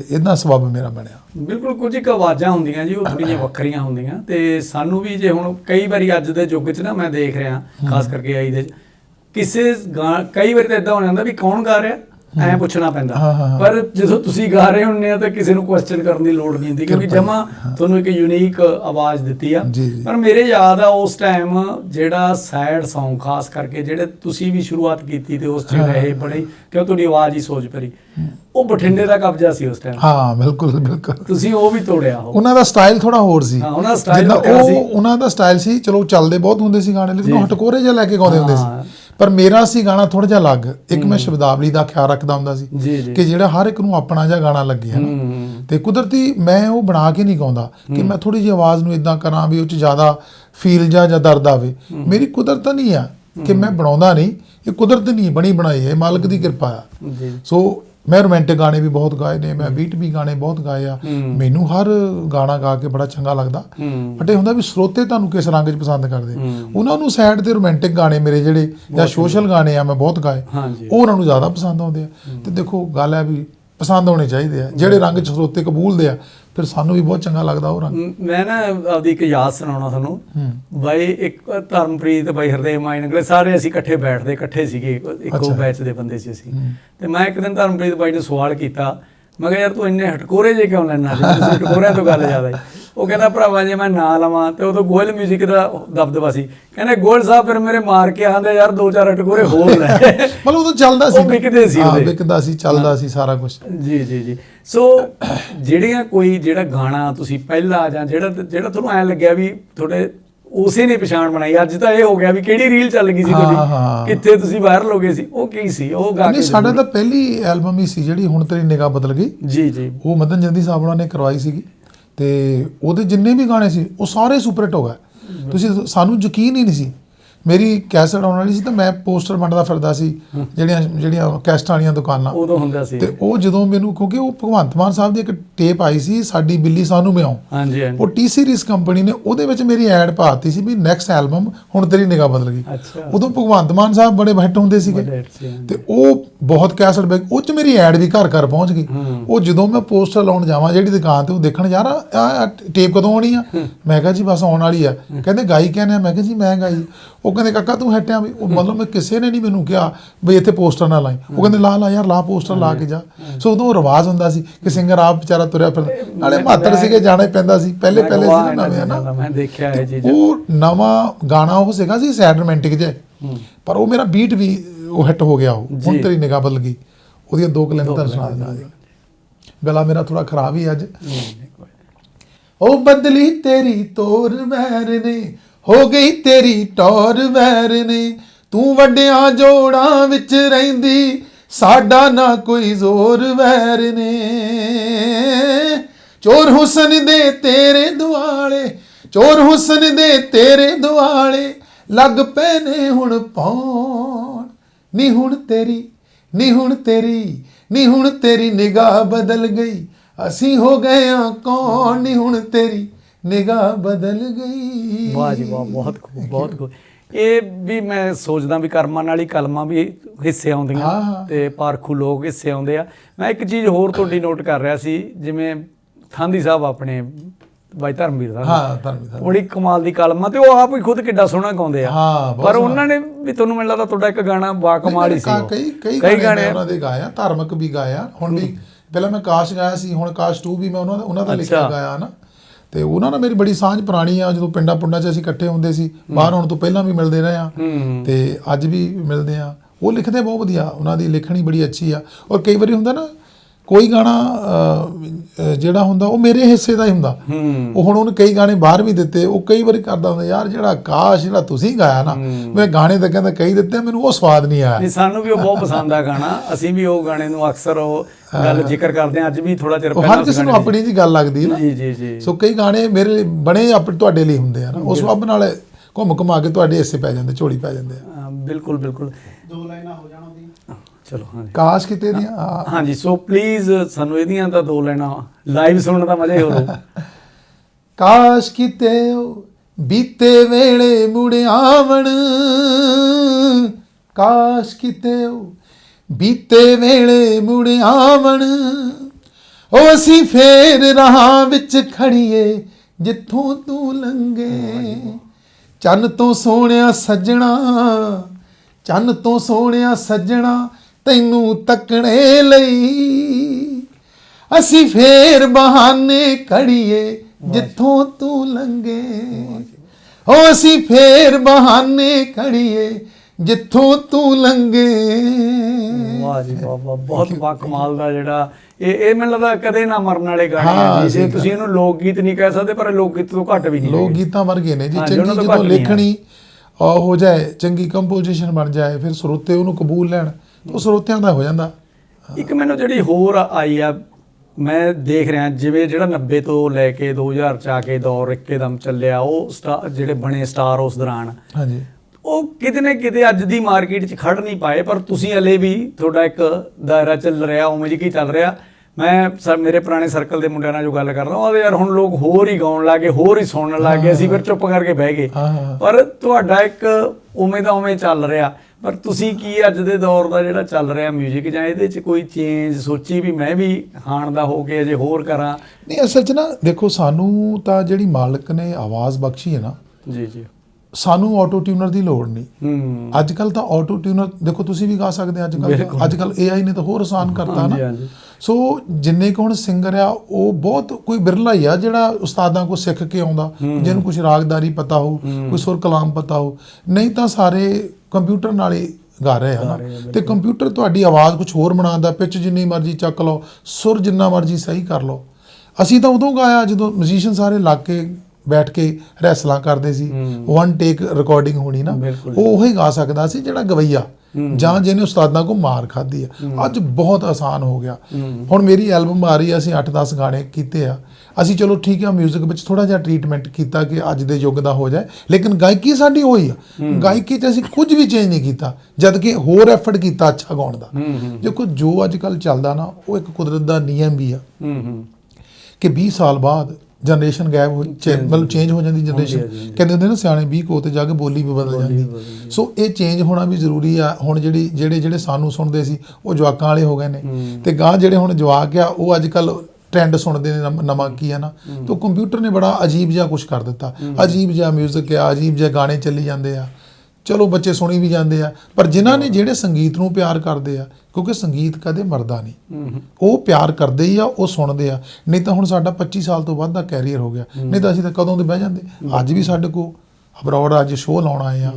ਤੇ ਇਦਾਂ ਸਬਬ ਮੇਰਾ ਬਣਿਆ। ਬਿਲਕੁਲ ਕੁਝ ਇੱਕ ਆਵਾਜ਼ਾਂ ਹੁੰਦੀਆਂ ਜੀ ਉਹ ਥੋੜੀਆਂ ਵੱਖਰੀਆਂ ਹੁੰਦੀਆਂ। ਤੇ ਸਾਨੂੰ ਵੀ ਜੇ ਹੁਣ ਕਈ ਵਾਰੀ ਅੱਜ ਦੇ ਯੁੱਗ 'ਚ ਨਾ ਮੈਂ ਦੇਖ ਰਿਹਾ ਖਾਸ ਕਰਕੇ ਆਈ ਦੇ 'ਚ, ਕਿਸੇ ਗਾ- ਕਈ ਵਾਰੀ ਤਾਂ ਇਦਾਂ ਹੋ ਜਾਂਦਾ ਵੀ ਕੌਣ ਗਾ ਰਿਹਾ? ਐ ਪੁੱਛਣਾ ਪੈਂਦਾ। ਪਰ ਜਦੋਂ ਤੁਸੀਂ ਗਾ ਰਹੇ ਹੁੰਦੇ ਆ ਤਾਂ ਕਿਸੇ ਨੂੰ ਕੁਐਸਚਨ ਕਰਨ ਦੀ ਲੋੜ ਨਹੀਂ ਹੁੰਦੀ ਕਿਉਂਕਿ ਜਮਾ ਤੁਹਾਨੂੰ ਇੱਕ ਯੂਨੀਕ ਆਵਾਜ਼ ਦਿੱਤੀ ਆ। ਪਰ ਮੇਰੇ ਯਾਦ ਆ ਉਸ ਟਾਈਮ ਜਿਹੜਾ ਸੈਡ Song ਖਾਸ ਕਰਕੇ ਜਿਹੜੇ ਤੁਸੀਂ ਵੀ ਸ਼ੁਰੂਆਤ ਕੀਤੀ ਤੇ ਉਸ 'ਚ। ਰਹੇ ਬੜੇ ਕਿਉਂ ਤੁਹਾਡੀ ਆਵਾਜ਼ ਹੀ ਸੋਚ ਭਰੀ ਉਹ ਬਠਿੰਡੇ ਦਾ ਕਬਜ਼ਾ ਸੀ ਉਸ ਟਾਈਮ ਹਾਂ ਬਿਲਕੁਲ ਬਿਲਕੁਲ ਤੁਸੀਂ ਉਹ ਵੀ ਤੋੜਿਆ ਉਹ ਉਹਨਾਂ ਦਾ ਸਟਾਈਲ ਥੋੜਾ ਹੋਰ ਸੀ ਹਾਂ, ਉਹਨਾਂ ਦਾ ਵੱਖਰਾ ਉਹ। ਉਹਨਾਂ ਦਾ ਸਟਾਈਲ ਸੀ ਚਲੋ ਚੱਲਦੇ ਬਹੁਤ ਹੁੰਦੇ ਸੀ ਗਾਣੇ ਲੇਕਿਨ। ਹਟਕੋਰੇ ਜਿਹਾ ਲੈ ਕੇ ਗਾਉਂਦੇ ਹੁੰਦੇ। ਸੀ ਪਰ ਮੇਰਾ ਸੀ ਗਾਣਾ ਥੋੜਾ ਜਿਹਾ ਅਲੱਗ ਇੱਕ ਮੈਂ ਸ਼ਬਦਾਵਲੀ ਦਾ ਖਿਆਲ ਰੱਖਦਾ ਹੁੰਦਾ ਸੀ। ਕਿ ਜਿਹੜਾ ਹਰ ਇੱਕ ਨੂੰ ਆਪਣਾ ਜਿਹਾ ਗਾਣਾ ਲੱਗੇ ਹੈ ਨਾ? ਹੂੰ ਤੇ ਕੁਦਰਤੀ ਮੈਂ ਉਹ ਬਣਾ ਕੇ ਨਹੀਂ ਗਾਉਂਦਾ ਕਿ ਮੈਂ ਥੋੜੀ ਜਿਹੀ ਆਵਾਜ਼ ਨੂੰ ਇਦਾਂ ਕਰਾਂ ਵੀ ਉਹ ਚ ਜ਼ਿਆਦਾ ਫੀਲ ਜਾਂ ਜਾਂ ਦਰਦ ਆਵੇ। ਮੇਰੀ ਕੁਦਰਤ ਨਹੀਂ ਆ ਕਿ ਮੈਂ ਬਣਾਉਂਦਾ ਨਹੀਂ ਇਹ ਕੁਦਰਤ ਨਹੀਂ ਬਣੀ ਬਣਾਈ ਹੈ ਮਾਲਕ ਦੀ ਕਿਰਪਾ ਆ। ਜੀ। ਸੋ ਮੈਂ ਰੋਮਾਂਟਿਕ ਗਾਣੇ ਵੀ ਬਹੁਤ ਗਾਏ ਨੇ ਮੈਂ ਬੀਟ ਵੀ ਗਾਣੇ ਬਹੁਤ ਗਾਏ ਆ। ਮੈਨੂੰ ਹਰ ਗਾਣਾ ਗਾ ਕੇ ਬੜਾ ਚੰਗਾ ਲੱਗਦਾ। ਬਟ ਇਹ ਹੁੰਦਾ ਵੀ ਸਰੋਤੇ ਤੁਹਾਨੂੰ ਕਿਸ ਰੰਗ 'ਚ ਪਸੰਦ ਕਰਦੇ। ਉਹਨਾਂ ਨੂੰ ਸੈਡ ਤੇ ਰੋਮਾਂਟਿਕ ਗਾਣੇ ਮੇਰੇ ਜਿਹੜੇ ਜਾਂ ਸੋਸ਼ਲ ਗਾਣੇ ਆ ਮੈਂ ਬਹੁਤ ਗਾਏ। ਉਹ ਉਹਨਾਂ ਨੂੰ ਜ਼ਿਆਦਾ ਪਸੰਦ ਆਉਂਦੇ ਆ। ਤੇ ਦੇਖੋ ਗੱਲ ਹੈ ਵੀ ਪਸੰਦ ਹੋਣੇ ਚਾਹੀਦੇ ਆ। ਜਿਹੜੇ ਰੰਗ ਸਰੋਤੇ ਕਬੂਲਦੇ ਆ ਫਿਰ ਸਾਨੂੰ ਵੀ ਬਹੁਤ ਚੰਗਾ ਲੱਗਦਾ ਉਹ ਰੰਗ। ਮ- ਨਾ ਆਪਦੀ ਇੱਕ ਯਾਦ ਸੁਣਾਉਣਾ ਤੁਹਾਨੂੰ। ਬਾਈ ਇੱਕ ਧਰਮਪ੍ਰੀਤ ਬਾਈ ਹਰਦੇਵ ਮਾਇਨਗਲੇ ਸਾਰੇ ਅਸੀਂ ਇਕੱਠੇ ਬੈਠਦੇ ਇਕੱਠੇ ਸੀਗੇ ਇੱਕੋ। ਬੈਚ ਦੇ ਬੰਦੇ ਸੀ ਅਸੀਂ। ਤੇ ਮੈਂ ਇੱਕ ਦਿਨ ਧਰਮਪ੍ਰੀਤ ਬਾਈ ਨੂੰ ਸਵਾਲ ਕੀਤਾ ਮੈਂ ਕਿਹਾ ਯਾਰ ਤੂੰ ਇੰਨੇ ਹਟਕੋਰੇ ਜੇ ਕਿਉਂ ਲੈਣਾ ਤੁਸੀਂ ਹਟਕੋਰਿਆਂ ਤੋਂ ਗੱਲ ਜ਼ਿਆਦਾ ਹੈ ਉਹ ਕਹਿੰਦਾ ਭਰਾਵਾ ਜੇ ਮੈਂ ਨਾਂ ਲਵਾਂ ਤੇ ਉਦੋਂ ਗੋਇਲ 뮤직 ਦਾ ਦਬਦਬਾ ਸੀ। ਕਹਿੰਦੇ ਗੋਇਲ ਸਾਹਿਬ ਫਿਰ ਮੇਰੇ ਮਾਰ ਕੇ ਆਂਦੇ ਯਾਰ ਦੋ ਚਾਰ ਹਟਕੋਰੇ ਹੋਰ ਲੈ। ਮਤਲਬ ਉਦੋਂ ਚੱਲਦਾ ਸੀ। ਉਹ ਵਿਕਦੇ ਸੀ ਹਾਂ। ਵਿਕਦਾ ਸੀ ਚੱਲਦਾ ਸੀ ਸਾਰਾ ਕੁਝ ਜੀ ਜੀ ਜੀ। ਸੋ ਜਿਹੜੀਆਂ ਕੋਈ ਜਿਹੜਾ ਗਾਣਾ ਤੁਸੀਂ ਪਹਿਲਾ ਜਾਂ ਜਿਹੜਾ ਜਿਹੜਾ ਤੁਹਾਨੂੰ ਐ ਲੱਗਿਆ ਵੀ ਤੁਹਾਡੇ ਉਸੇ ਨੇ ਪਛਾਣ ਬਣਾਈ। ਅੱਜ ਤਾਂ ਇਹ ਹੋ ਗਿਆ ਵੀ ਕਿਹੜੀ ਰੀਲ ਚੱਲ ਗਈ ਸੀ ਤੁਹਾਡੀ। ਕਿੱਥੇ ਤੁਸੀਂ ਵਾਇਰਲ ਹੋ ਗਏ ਸੀ? ਉਹ ਕੀ ਸੀ? ਉਹ ਗਾ ਨਹੀਂ ਕੇ ਸਾਡਾ ਤਾਂ ਪਹਿਲੀ ਐਲਬਮ ਹੀ ਸੀ ਜਿਹੜੀ ਹੁਣ ਤੇਰੀ ਨਿਗਾਹ ਬਦਲ ਗਈ। ਜੀ ਜੀ। ਉਹ ਮਦਨ ਜੰਦੀ ਸਾਹਿਬ ਉਹਨਾਂ ਨੇ ਕਰਵਾਈ ਸੀਗੀ। ਤੇ ਉਹਦੇ ਜਿੰਨੇ ਵੀ ਗਾਣੇ ਸੀ, ਉਹ ਸਾਰੇ ਸੁਪਰ ਹਿੱਟ ਹੋ ਗਏ। ਤੁਸੀਂ ਸਾਨੂੰ ਯਕੀਨ ਹੀ ਨਹੀਂ ਸੀ ਮੇਰੀ ਕੈਸਟ ਆਉਣ ਵਾਲੀ ਸੀ ਤਾਂ ਮੈਂ ਪੋਸਟਰ ਵੰਡਦਾ ਫਿਰਦਾ ਸੀ ਜਿਹੜੀਆਂ ਜਿਹੜੀਆਂ ਕੈਸਟ ਵਾਲੀਆਂ ਦੁਕਾਨਾਂ। ਉਦੋਂ ਹੁੰਦਾ ਸੀ। ਤੇ ਉਹ ਜਦੋਂ ਮੈਨੂੰ ਕਿਉਂਕਿ ਉਹ ਭਗਵੰਤ ਮਾਨ ਸਾਹਿਬ ਦੀ ਇੱਕ ਟੇਪ ਆਈ ਸੀ ਸਾਡੀ ਬਿੱਲੀ ਸਾਨੂੰ ਮਿਆਉ। ਹਾਂਜੀ ਉਹ ਟੀ ਸੀਰੀਜ਼ ਕੰਪਨੀ ਨੇ ਉਹਦੇ ਵਿੱਚ ਮੇਰੀ ਐਡ ਪਾਤੀ ਸੀ ਵੀ ਨੈਕਸਟ ਐਲਬਮ ਹੁਣ ਤੇਰੀ ਨਿਗਾਹ ਬਦਲ ਗਈ। ਉਦੋਂ ਭਗਵੰਤ ਮਾਨ ਸਾਹਿਬ ਬੜੇ ਹਿੱਟ ਹੁੰਦੇ ਸੀਗੇ। ਤੇ ਉਹ ਬਹੁਤ ਕੈਸਟ ਬੈਕ ਉਹ ਚ ਮੇਰੀ ਐਡ ਵੀ ਘਰ ਘਰ ਪਹੁੰਚ ਗਈ। ਉਹ ਜਦੋਂ ਮੈਂ ਪੋਸਟਰ ਲਾਉਣ ਜਾਵਾਂ ਜਿਹੜੀ ਦੁਕਾਨ ਤੇ ਉਹ ਦੇਖਣ ਯਾਰ ਆ ਟੇਪ ਕਦੋਂ ਆਉਣੀ ਆ? ਮੈਂ ਕਿਹਾ ਜੀ ਬਸ ਆਉਣ ਵਾਲੀ ਆ। ਕਹਿੰਦੇ ਗਾਈ ਕਹਿੰਦੇ ਮੈਂ ਕਿਹਾ ਜੀ ਮੈਂ ਗਾਈ। ਉਹ ਕਹਿੰਦੇ ਕਾਕਾ ਤੂੰ ਹਟਿਆ ਵੀ ਉਹ ਮਤਲਬ ਮੈਂ ਕਿਸੇ ਨੇ ਨਹੀਂ ਮੈਨੂੰ ਕਿਹਾ ਵੀ ਇੱਥੇ ਪੋਸਟਰ ਨਾ ਲਾਈ। ਉਹ ਕਹਿੰਦੇ ਲਾ ਲਾ ਯਾਰ ਲਾ ਪੋਸਟਰ ਲਾ ਕੇ ਜਾ। ਸੋ ਉਦੋਂ ਰਿਵਾਜ ਹੁੰਦਾ ਸੀ ਕਿ ਸਿੰਗਰ ਆਪ ਵਿਚਾਰਾ ਤੁਰਿਆ ਫਿਰ ਨਾਲੇ ਮਾਤਰ ਸੀਗੇ ਜਾਣਾ ਹੀ ਪੈਂਦਾ ਸੀ। ਪਹਿਲੇ ਪਹਿਲੇ ਸੀ ਨਾ ਨਵੇਂ ਮੈਂ ਦੇਖਿਆ ਇਹ ਚੀਜ਼। ਉਹ ਨਵਾਂ ਗਾਣਾ ਉਹ ਸੀਗਾ ਸੀ ਸੈਡ ਰੋਮਾਂਟਿਕ ਹੂੰ। ਪਰ ਉਹ ਮੇਰਾ ਬੀਟ ਵੀ ਉਹ ਹਿੱਟ ਹੋ ਗਿਆ ਉਹ। ਹੁਣ ਜੀ। ਤੇਰੀ ਨਿਗਾਹ ਬਦਲ ਗਈ। ਉਹਦੀਆਂ ਦੋ ਕਲਿਆਂ ਤਾਂ ਸੁਣਾ ਦਿੰਦਾ ਜੀ ਗਲਾ ਮੇਰਾ ਥੋੜਾ ਖਰਾਬ ਹੀ ਅੱਜ। ਉਹ ਬਦਲੀ ਤੇਰੀ ਤੋਰ ਵੈਰ ਨੇ ਹੋ ਗਈ ਤੇਰੀ ਟੌਰ ਵੈਰ ਨੇ। ਤੂੰ ਵੱਡਿਆਂ ਜੋੜਾਂ ਵਿੱਚ ਰਹਿੰਦੀ, ਸਾਡਾ ਨਾ ਕੋਈ ਜ਼ੋਰ ਵੈਰ ਨੇ। ਚੋਰ ਹੁਸਨ ਦੇ ਤੇਰੇ ਦੁਆਲੇ, ਚੋਰ ਹੁਸਨ ਦੇ ਤੇਰੇ ਦੁਆਲੇ, ਲੱਗ ਪਏ ਨੇ ਹੁਣ ਪੌਣ। ਨੀ ਹੁਣ ਤੇਰੀ, ਨੀ ਹੁਣ ਤੇਰੀ, ਨੀ ਹੁਣ ਤੇਰੀ ਨਿਗਾਹ ਬਦਲ ਗਈ। ਅਸੀਂ ਹੋ ਗਏ ਆ ਕੌਣ? ਨੀ ਹੁਣ ਤੇਰੀ ਨਿਗਾਹ ਬਦਲ ਗਈ ਵਾਹ ਜੀ ਵਾਹ ਬਹੁਤ ਖੂਬ ਬਹੁਤ ਖੂਬ ਇਹ ਵੀ ਮੈਂ ਸੋਚਦਾ ਵੀ ਕਰਮਾਂ ਨਾਲ ਹੀ ਕਲਮਾਂ ਵੀ ਹਿੱਸੇ ਆਉਂਦੀਆਂ। ਤੇ ਪਾਰਖੂ ਲੋਕ ਹਿੱਸੇ ਆਉਂਦੇ ਆ ਮੈਂ ਇੱਕ ਚੀਜ਼ ਹੋਰ ਤੁਹਾਡੀ ਨੋਟ ਕਰ ਰਿਹਾ ਸੀ ਜਿਵੇਂ ਥਾਂਦੀ ਸਾਹਿਬ ਆਪਣੇ ਬਾਈ ਧਰਮਵੀਰ ਦਾ ਹਾਂ ਧਰਮਵੀਰ ਸਾਹਿਬ। ਬੜੀ ਕਮਾਲ ਦੀ ਕਲਮ ਤੇ ਉਹ ਆਪ ਹੀ ਖੁਦ ਕਿੱਡਾ ਸੋਹਣਾ ਗਾਉਂਦੇ ਆ ਪਰ। ਉਹਨਾਂ ਨੇ ਵੀ ਤੁਹਾਨੂੰ ਮੈਨੂੰ ਲੱਗਦਾ ਤੁਹਾਡਾ ਇੱਕ ਗਾਣਾ ਬਾ ਕਮਾਲ ਹੀ ਸੀ। ਕਈ ਕਈ ਗਾਣੇ ਉਹਨਾਂ ਦੇ ਗਾਇਆ ਧਾਰਮਿਕ ਵੀ ਗਾਇਆ ਹੁਣ ਵੀ ਪਹਿਲਾਂ ਮੈਂ ਕਾਸ਼ ਗਾਇਆ ਸੀ ਹੁਣ ਕਾਸ਼ 2 ਵੀ ਮੈਂ ਉਹਨਾਂ ਦਾ ਉਹਨਾਂ ਦਾ ਲਿਖਿਆ। ਗਾਇਆ ਨਾ ਤੇ ਉਹਨਾਂ ਨਾਲ ਮੇਰੀ ਬੜੀ ਸਾਂਝ ਪੁਰਾਣੀ ਆ ਜਦੋਂ ਪਿੰਡਾਂ ਪੁੰਡਾਂ 'ਚ ਅਸੀਂ ਇਕੱਠੇ ਹੁੰਦੇ ਸੀ ਬਾਹਰ ਹੋਣ ਤੋਂ ਪਹਿਲਾਂ ਵੀ ਮਿਲਦੇ ਰਹੇ ਆ। ਤੇ ਅੱਜ ਵੀ ਮਿਲਦੇ ਆ। ਉਹ ਲਿਖਦੇ ਬਹੁਤ ਵਧੀਆ ਉਹਨਾਂ ਦੀ ਲਿਖਣੀ ਬੜੀ ਅੱਛੀ ਆ। ਔਰ ਕਈ ਵਾਰੀ ਹੁੰਦਾ ਨਾ ਕੋਈ ਗਾਣਾ ਜਿਹੜਾ ਹੁੰਦਾ ਉਹ ਮੇਰੇ ਹਿੱਸੇ ਦਾ ਹੀ ਹੁੰਦਾ। ਉਹ ਹੁਣ ਉਹਨੇ ਕਈ ਗਾਣੇ ਬਾਹਰ ਵੀ ਦਿੱਤੇ ਉਹ ਕਈ ਵਾਰੀ ਕਰਦਾ ਹੁੰਦਾ ਯਾਰ ਜਿਹੜਾ ਕਾਸ਼ ਜਿਹੜਾ ਤੁਸੀਂ ਗਾਇਆ ਨਾ ਮੈਂ ਗਾਣੇ ਤਾਂ ਕਹਿੰਦਾ ਕਈ ਦਿੱਤੇ ਮੈਨੂੰ ਉਹ ਸਵਾਦ ਨਹੀਂ ਆਇਆ। ਨਹੀਂ ਸਾਨੂੰ ਵੀ ਉਹ ਬਹੁਤ ਪਸੰਦ ਆ ਗਾਣਾ। ਅਸੀਂ ਵੀ ਉਹ ਗਾਣੇ ਨੂੰ ਅਕਸਰ ਉਹ ਗੱਲ ਜ਼ਿਕਰ ਕਰਦੇ ਆ ਅੱਜ ਵੀ ਥੋੜਾ ਚਿਰ ਪਹਿਲਾਂ ਹਰ ਕਿਸੇ ਨੂੰ ਆਪਣੀ ਜੀ ਗੱਲ ਲੱਗਦੀ ਹੈ ਨਾ। ਦੀ- ਜੀ ਜੀ ਜੀ। ਸੋ ਕਈ ਗਾਣੇ ਮੇਰੇ ਲਈ ਬਣੇ ਆਪਣੇ ਤੁਹਾਡੇ ਲਈ ਹੁੰਦੇ ਆ ਨਾ। ਉਸ ਸਬਬ ਨਾਲ ਘੁੰਮ ਘੁਮਾ ਕੇ ਤੁਹਾਡੇ ਹਿੱਸੇ ਪੈ ਜਾਂਦੇ ਝੋਲੀ ਪੈ ਜਾਂਦੇ ਆ। ਬਿਲਕੁਲ ਬਿਲਕੁਲ। ਦੋ ਲਾਈਨਾਂ ਹੋ ਜਾਣ ਉਹਦੀ। ਚਲੋ ਹਾਂਜੀ। ਕਾਸ਼ ਕਿਤੇ ਦੀਆਂ ਹਾਂਜੀ ਸੋ ਪਲੀਜ਼ ਸਾਨੂੰ ਇਹਦੀਆਂ ਤਾਂ ਦੋ ਲੈਣਾ ਲਾਈਵ ਸੁਣਨ ਦਾ ਮਜ਼ਾ ਹੀ ਹੋਰ। ਕਾਸ਼ ਕਿਤੇ ਬੀਤੇ ਵੇਲੇ ਮੁੜ ਆਵਣ। ਕਾਸ਼ ਕਿਤੇ ਬੀਤੇ ਵੇਲੇ ਮੁੜ ਆਵਣ। ਉਹ ਅਸੀਂ ਫੇਰ ਰਾਹ ਵਿੱਚ ਖੜੀਏ ਜਿੱਥੋਂ ਤੂੰ ਲੰਘੇ। ਚੰਨ ਤੋਂ ਸੋਹਣਿਆ ਸੱਜਣਾ, ਚੰਨ ਤੋਂ ਸੋਹਣਿਆ ਸੱਜਣਾ ਤੈਨੂੰ ਤੱਕਣੇ ਲਈ। ਅਸੀਂ ਫੇਰ ਬਹਾਨੇ ਕੜੀਏ ਜਿੱਥੋਂ ਤੂੰ ਲੰਘੇ। ਹੋ ਅਸੀਂ ਫੇਰ ਬਹਾਨੇ ਕੜੀਏ ਜਿੱਥੋਂ ਤੂੰ ਲੰਘੇ। ਵਾਹ ਜੀ ਵਾਹ ਬਹੁਤ ਬਾ ਕਮਾਲ ਦਾ ਜਿਹੜਾ ਇਹ ਇਹ ਮੈਨੂੰ ਲੱਗਦਾ ਕਦੇ ਨਾ ਮਰਨ ਵਾਲੇ ਗਾਣੇ ਜੀ ਸਹੀ ਤੁਸੀਂ ਇਹਨੂੰ ਲੋਕ ਗੀਤ ਨਹੀਂ ਕਹਿ ਸਕਦੇ ਪਰ ਲੋਕ ਗੀਤ ਤੋਂ ਘੱਟ ਵੀ ਨਹੀਂ ਲੋਕ। ਗੀਤਾਂ ਵਰਗੇ ਨੇ ਜੀ ਚੰਗੀ ਜਦੋਂ ਲਿਖਣੀ ਹੋ। ਜਾਏ ਚੰਗੀ ਕੰਪੋਜੀਸ਼ਨ ਬਣ ਜਾਏ ਫਿਰ ਸਰੋਤੇ ਉਹਨੂੰ ਕਬੂਲ ਲੈਣ ਉਹ ਸਰੋਤਿਆਂ ਦਾ ਹੋ ਜਾਂਦਾ। ਇੱਕ ਮੈਨੂੰ ਜਿਹੜੀ ਹੋਰ ਆਈ ਆ ਮੈਂ ਦੇਖ ਰਿਹਾ ਜਿਵੇਂ ਜਿਹੜਾ 90 ਤੋਂ ਲੈ ਕੇ 2000 ਚ ਆ ਕੇ ਦੌਰ ਇੱਕਦਮ ਚੱਲਿਆ ਉਹ ਜਿਹੜੇ ਬਣੇ ਸਟਾਰ ਉਸ ਦੌਰਾਨ। ਹਾਂਜੀ ਉਹ ਕਿਤੇ ਨਾ ਕਿਤੇ ਅੱਜ ਦੀ ਮਾਰਕੀਟ 'ਚ ਖੜ ਨਹੀਂ ਪਾਏ ਪਰ ਤੁਸੀਂ ਹਲੇ ਵੀ ਤੁਹਾਡਾ ਇੱਕ ਦਾਇਰਾ ਚੱਲ ਰਿਹਾ ਉਵੇਂ ਜਿਹੀ ਕੀ ਚੱਲ ਰਿਹਾ। ਮੈਂ ਸਰ ਮੇਰੇ ਪੁਰਾਣੇ ਸਰਕਲ ਦੇ ਮੁੰਡਿਆਂ ਨਾਲ ਜੋ ਗੱਲ ਕਰਦਾ ਉਹ ਯਾਰ ਹੁਣ ਲੋਕ ਹੋਰ ਹੀ ਗਾਉਣ ਲੱਗੇ ਹੋਰ ਹੀ ਸੁਣਨ ਲੱਗੇ ਅਸੀਂ ਫਿਰ ਚੁੱਪ ਕਰਕੇ ਬਹਿ ਗਏ। ਪਰ ਤੁਹਾਡਾ ਇੱਕ ਉਵੇਂ ਦਾ ਉਵੇਂ ਚੱਲ ਰਿਹਾ। ਪਰ ਤੁਸੀਂ ਕੀ ਅੱਜ ਦੇ ਦੌਰ ਦਾ ਜਿਹੜਾ ਚੱਲ ਰਿਹਾ 뮤직 ਜਾਂ ਇਹਦੇ 'ਚ ਕੋਈ ਚੇਂਜ ਸੋਚੀ ਵੀ ਮੈਂ ਵੀ ਹਾਣ ਦਾ ਹੋ ਕੇ ਅਜੇ ਹੋਰ ਕਰਾਂ? ਨਹੀਂ ਅਸਲ 'ਚ ਨਾ ਦੇਖੋ ਸਾਨੂੰ ਤਾਂ ਜਿਹੜੀ ਮਾਲਕ ਨੇ ਆਵਾਜ਼ ਬਖਸ਼ੀ ਹੈ ਨਾ ਜੀ ਜੀ। ਸਾਨੂੰ ਆਟੋ ਟਿਊਨਰ ਦੀ ਲੋੜ ਨਹੀਂ। ਅੱਜ ਕੱਲ ਤਾਂ ਆਟੋ ਟਿਊਨਰ ਦੇਖੋ ਤੁਸੀਂ ਵੀ ਗਾ ਸਕਦੇ ਅੱਜ ਕੱਲ। ਅੱਜ ਕੱਲ AI ਨੇ ਤਾਂ ਹੋਰ ਆਸਾਨ ਕਰਤਾ ਨਾ। ਸੋ ਜਿੰਨੇ ਕੁ ਹੁਣ ਸਿੰਗਰ ਆ ਉਹ ਬਹੁਤ ਕੋਈ ਬਿਰਲਾ ਹੀ ਆ ਜਿਹੜਾ ਉਸਤਾਦਾਂ ਕੋ ਸਿੱਖ ਕੇ ਆਉਂਦਾ। ਜਿਹਨੂੰ ਕੁਝ ਰਾਗਦਾਰੀ ਪਤਾ ਹੋ ਕੋਈ ਸੁਰ ਕਲਾਮ ਪਤਾ ਹੋ। ਨਹੀਂ ਤਾਂ ਸਾਰੇ ਕੰਪਿਊਟਰ ਨਾਲ ਹੀ ਗਾ ਰਹੇ ਆ ਨਾ। ਤੇ ਕੰਪਿਊਟਰ ਤੁਹਾਡੀ ਆਵਾਜ਼ ਕੁਝ ਹੋਰ ਬਣਾਉਂਦਾ ਪਿਚ ਜਿੰਨੀ ਮਰਜ਼ੀ ਚੱਕ ਲਓ ਸੁਰ ਜਿੰਨਾ ਮਰਜ਼ੀ ਸਹੀ ਕਰ ਲਓ। ਅਸੀਂ ਤਾਂ ਉਦੋਂ ਗਾਇਆ ਜਦੋਂ ਮਿਊਜ਼ੀਸ਼ੀਅਨ ਸਾਰੇ ਲੱਗ ਕੇ ਬੈਠ ਕੇ ਰੈਸਲਾਂ ਕਰਦੇ ਸੀ। ਵਨ ਟੇਕ ਰਿਕਾਰਡਿੰਗ ਹੋਣੀ ਨਾ। ਉਹ ਉਹੀ ਗਾ ਸਕਦਾ ਸੀ ਜਿਹੜਾ ਗਵਈਆ ਜਾਂ ਜਿਹਨੇ ਉਸਤਾਦਾਂ ਕੋ ਮਾਰ ਖਾਧੀ ਆ। ਅੱਜ ਬਹੁਤ ਆਸਾਨ ਹੋ ਗਿਆ। ਹੁਣ ਮੇਰੀ ਐਲਬਮ ਆ ਰਹੀ ਆ ਅਸੀਂ 8-10 ਗਾਣੇ ਕੀਤੇ ਆ। ਅਸੀਂ ਚਲੋ ਠੀਕ ਆ 뮤직 ਵਿੱਚ ਥੋੜਾ ਜਿਹਾ ਟ੍ਰੀਟਮੈਂਟ ਕੀਤਾ ਕਿ ਅੱਜ ਦੇ ਯੁੱਗ ਦਾ ਹੋ ਜਾਏ ਲੇਕਿਨ ਗਾਇਕੀ ਸਾਡੀ ਹੋਈ ਆ। ਗਾਇਕੀ 'ਚ ਅਸੀਂ ਕੁਝ ਵੀ ਚੇਂਜ ਨਹੀਂ ਕੀਤਾ ਜਦ ਕਿ ਹੋਰ ਐਫਰਟ ਕੀਤਾ ਅੱਛਾ ਗਾਉਣ ਦਾ। ਦੇਖੋ ਜੋ ਅੱਜ ਕੱਲ ਚੱਲਦਾ ਨਾ ਉਹ ਇੱਕ ਕੁਦਰਤ ਦਾ ਨਿਯਮ ਵੀ ਆ। ਕਿ 20 ਸਾਲ ਬਾਅਦ ਜਨਰੇਸ਼ਨ ਗੈਪ ਹੋ ਚੇ- ਮਤਲਬ ਚੇਂਜ ਹੋ ਜਾਂਦੀ ਜਨਰੇਸ਼ਨ ਕਹਿੰਦੇ ਹੁੰਦੇ ਨਾ ਸਿਆਣੇ 20 ਕੋ ਤੇ ਜਾ ਕੇ ਬੋਲੀ ਵੀ ਬਦਲ ਜਾਂਦੀ। ਸੋ ਇਹ ਚੇਂਜ ਹੋਣਾ ਵੀ ਜ਼ਰੂਰੀ ਆ। ਹੁਣ ਜਿਹੜੀ ਜਿਹੜੇ ਜਿਹੜੇ ਸਾਨੂੰ ਸੁਣਦੇ ਸੀ ਉਹ ਜਵਾਕਾਂ ਵਾਲੇ ਹੋ ਗਏ ਨੇ। ਤੇ ਗਾਂ ਜਿਹੜੇ ਹੁਣ ਜਵਾਕ ਆ ਉਹ ਅੱਜ ਕੱਲ ਟ੍ਰੈਂਡ ਸੁਣਦੇ ਨੇ ਨਵਾਂ ਕੀ ਆ ਨਾ। ਤਾਂ ਕੰਪਿਊਟਰ ਨੇ ਬੜਾ ਅਜੀਬ ਜਿਹਾ ਕੁਝ ਕਰ ਦਿੱਤਾ। ਅਜੀਬ ਜਿਹਾ 뮤직 ਆ ਅਜੀਬ ਜਿਹਾ ਗਾਣੇ ਚੱਲੀ ਜਾਂਦੇ ਆ। ਚਲੋ ਬੱਚੇ ਸੁਣੀ ਵੀ ਜਾਂਦੇ ਆ ਪਰ ਜਿਨ੍ਹਾਂ ਨੇ ਜਿਹੜੇ ਸੰਗੀਤ ਨੂੰ ਪਿਆਰ ਕਰਦੇ ਆ ਕਿਉਂਕਿ ਸੰਗੀਤ ਕਦੇ ਮਰਦਾ ਨਹੀਂ। ਉਹ ਪਿਆਰ ਕਰਦੇ ਹੀ ਆ ਉਹ ਸੁਣਦੇ ਆ ਨਹੀਂ ਤਾਂ ਹੁਣ ਸਾਡਾ 25 ਸਾਲ ਤੋਂ ਵੱਧ ਦਾ ਕੈਰੀਅਰ ਹੋ ਗਿਆ ਨਹੀਂ ਤਾਂ ਅਸੀਂ ਤਾਂ ਕਦੋਂ ਦੇ ਬਹਿ ਜਾਂਦੇ। ਅੱਜ ਵੀ ਸਾਡੇ ਕੋ ਅਬਰੋਡ ਅੱਜ ਸ਼ੋਅ ਲਾਉਣਾ ਆਏ ਆ।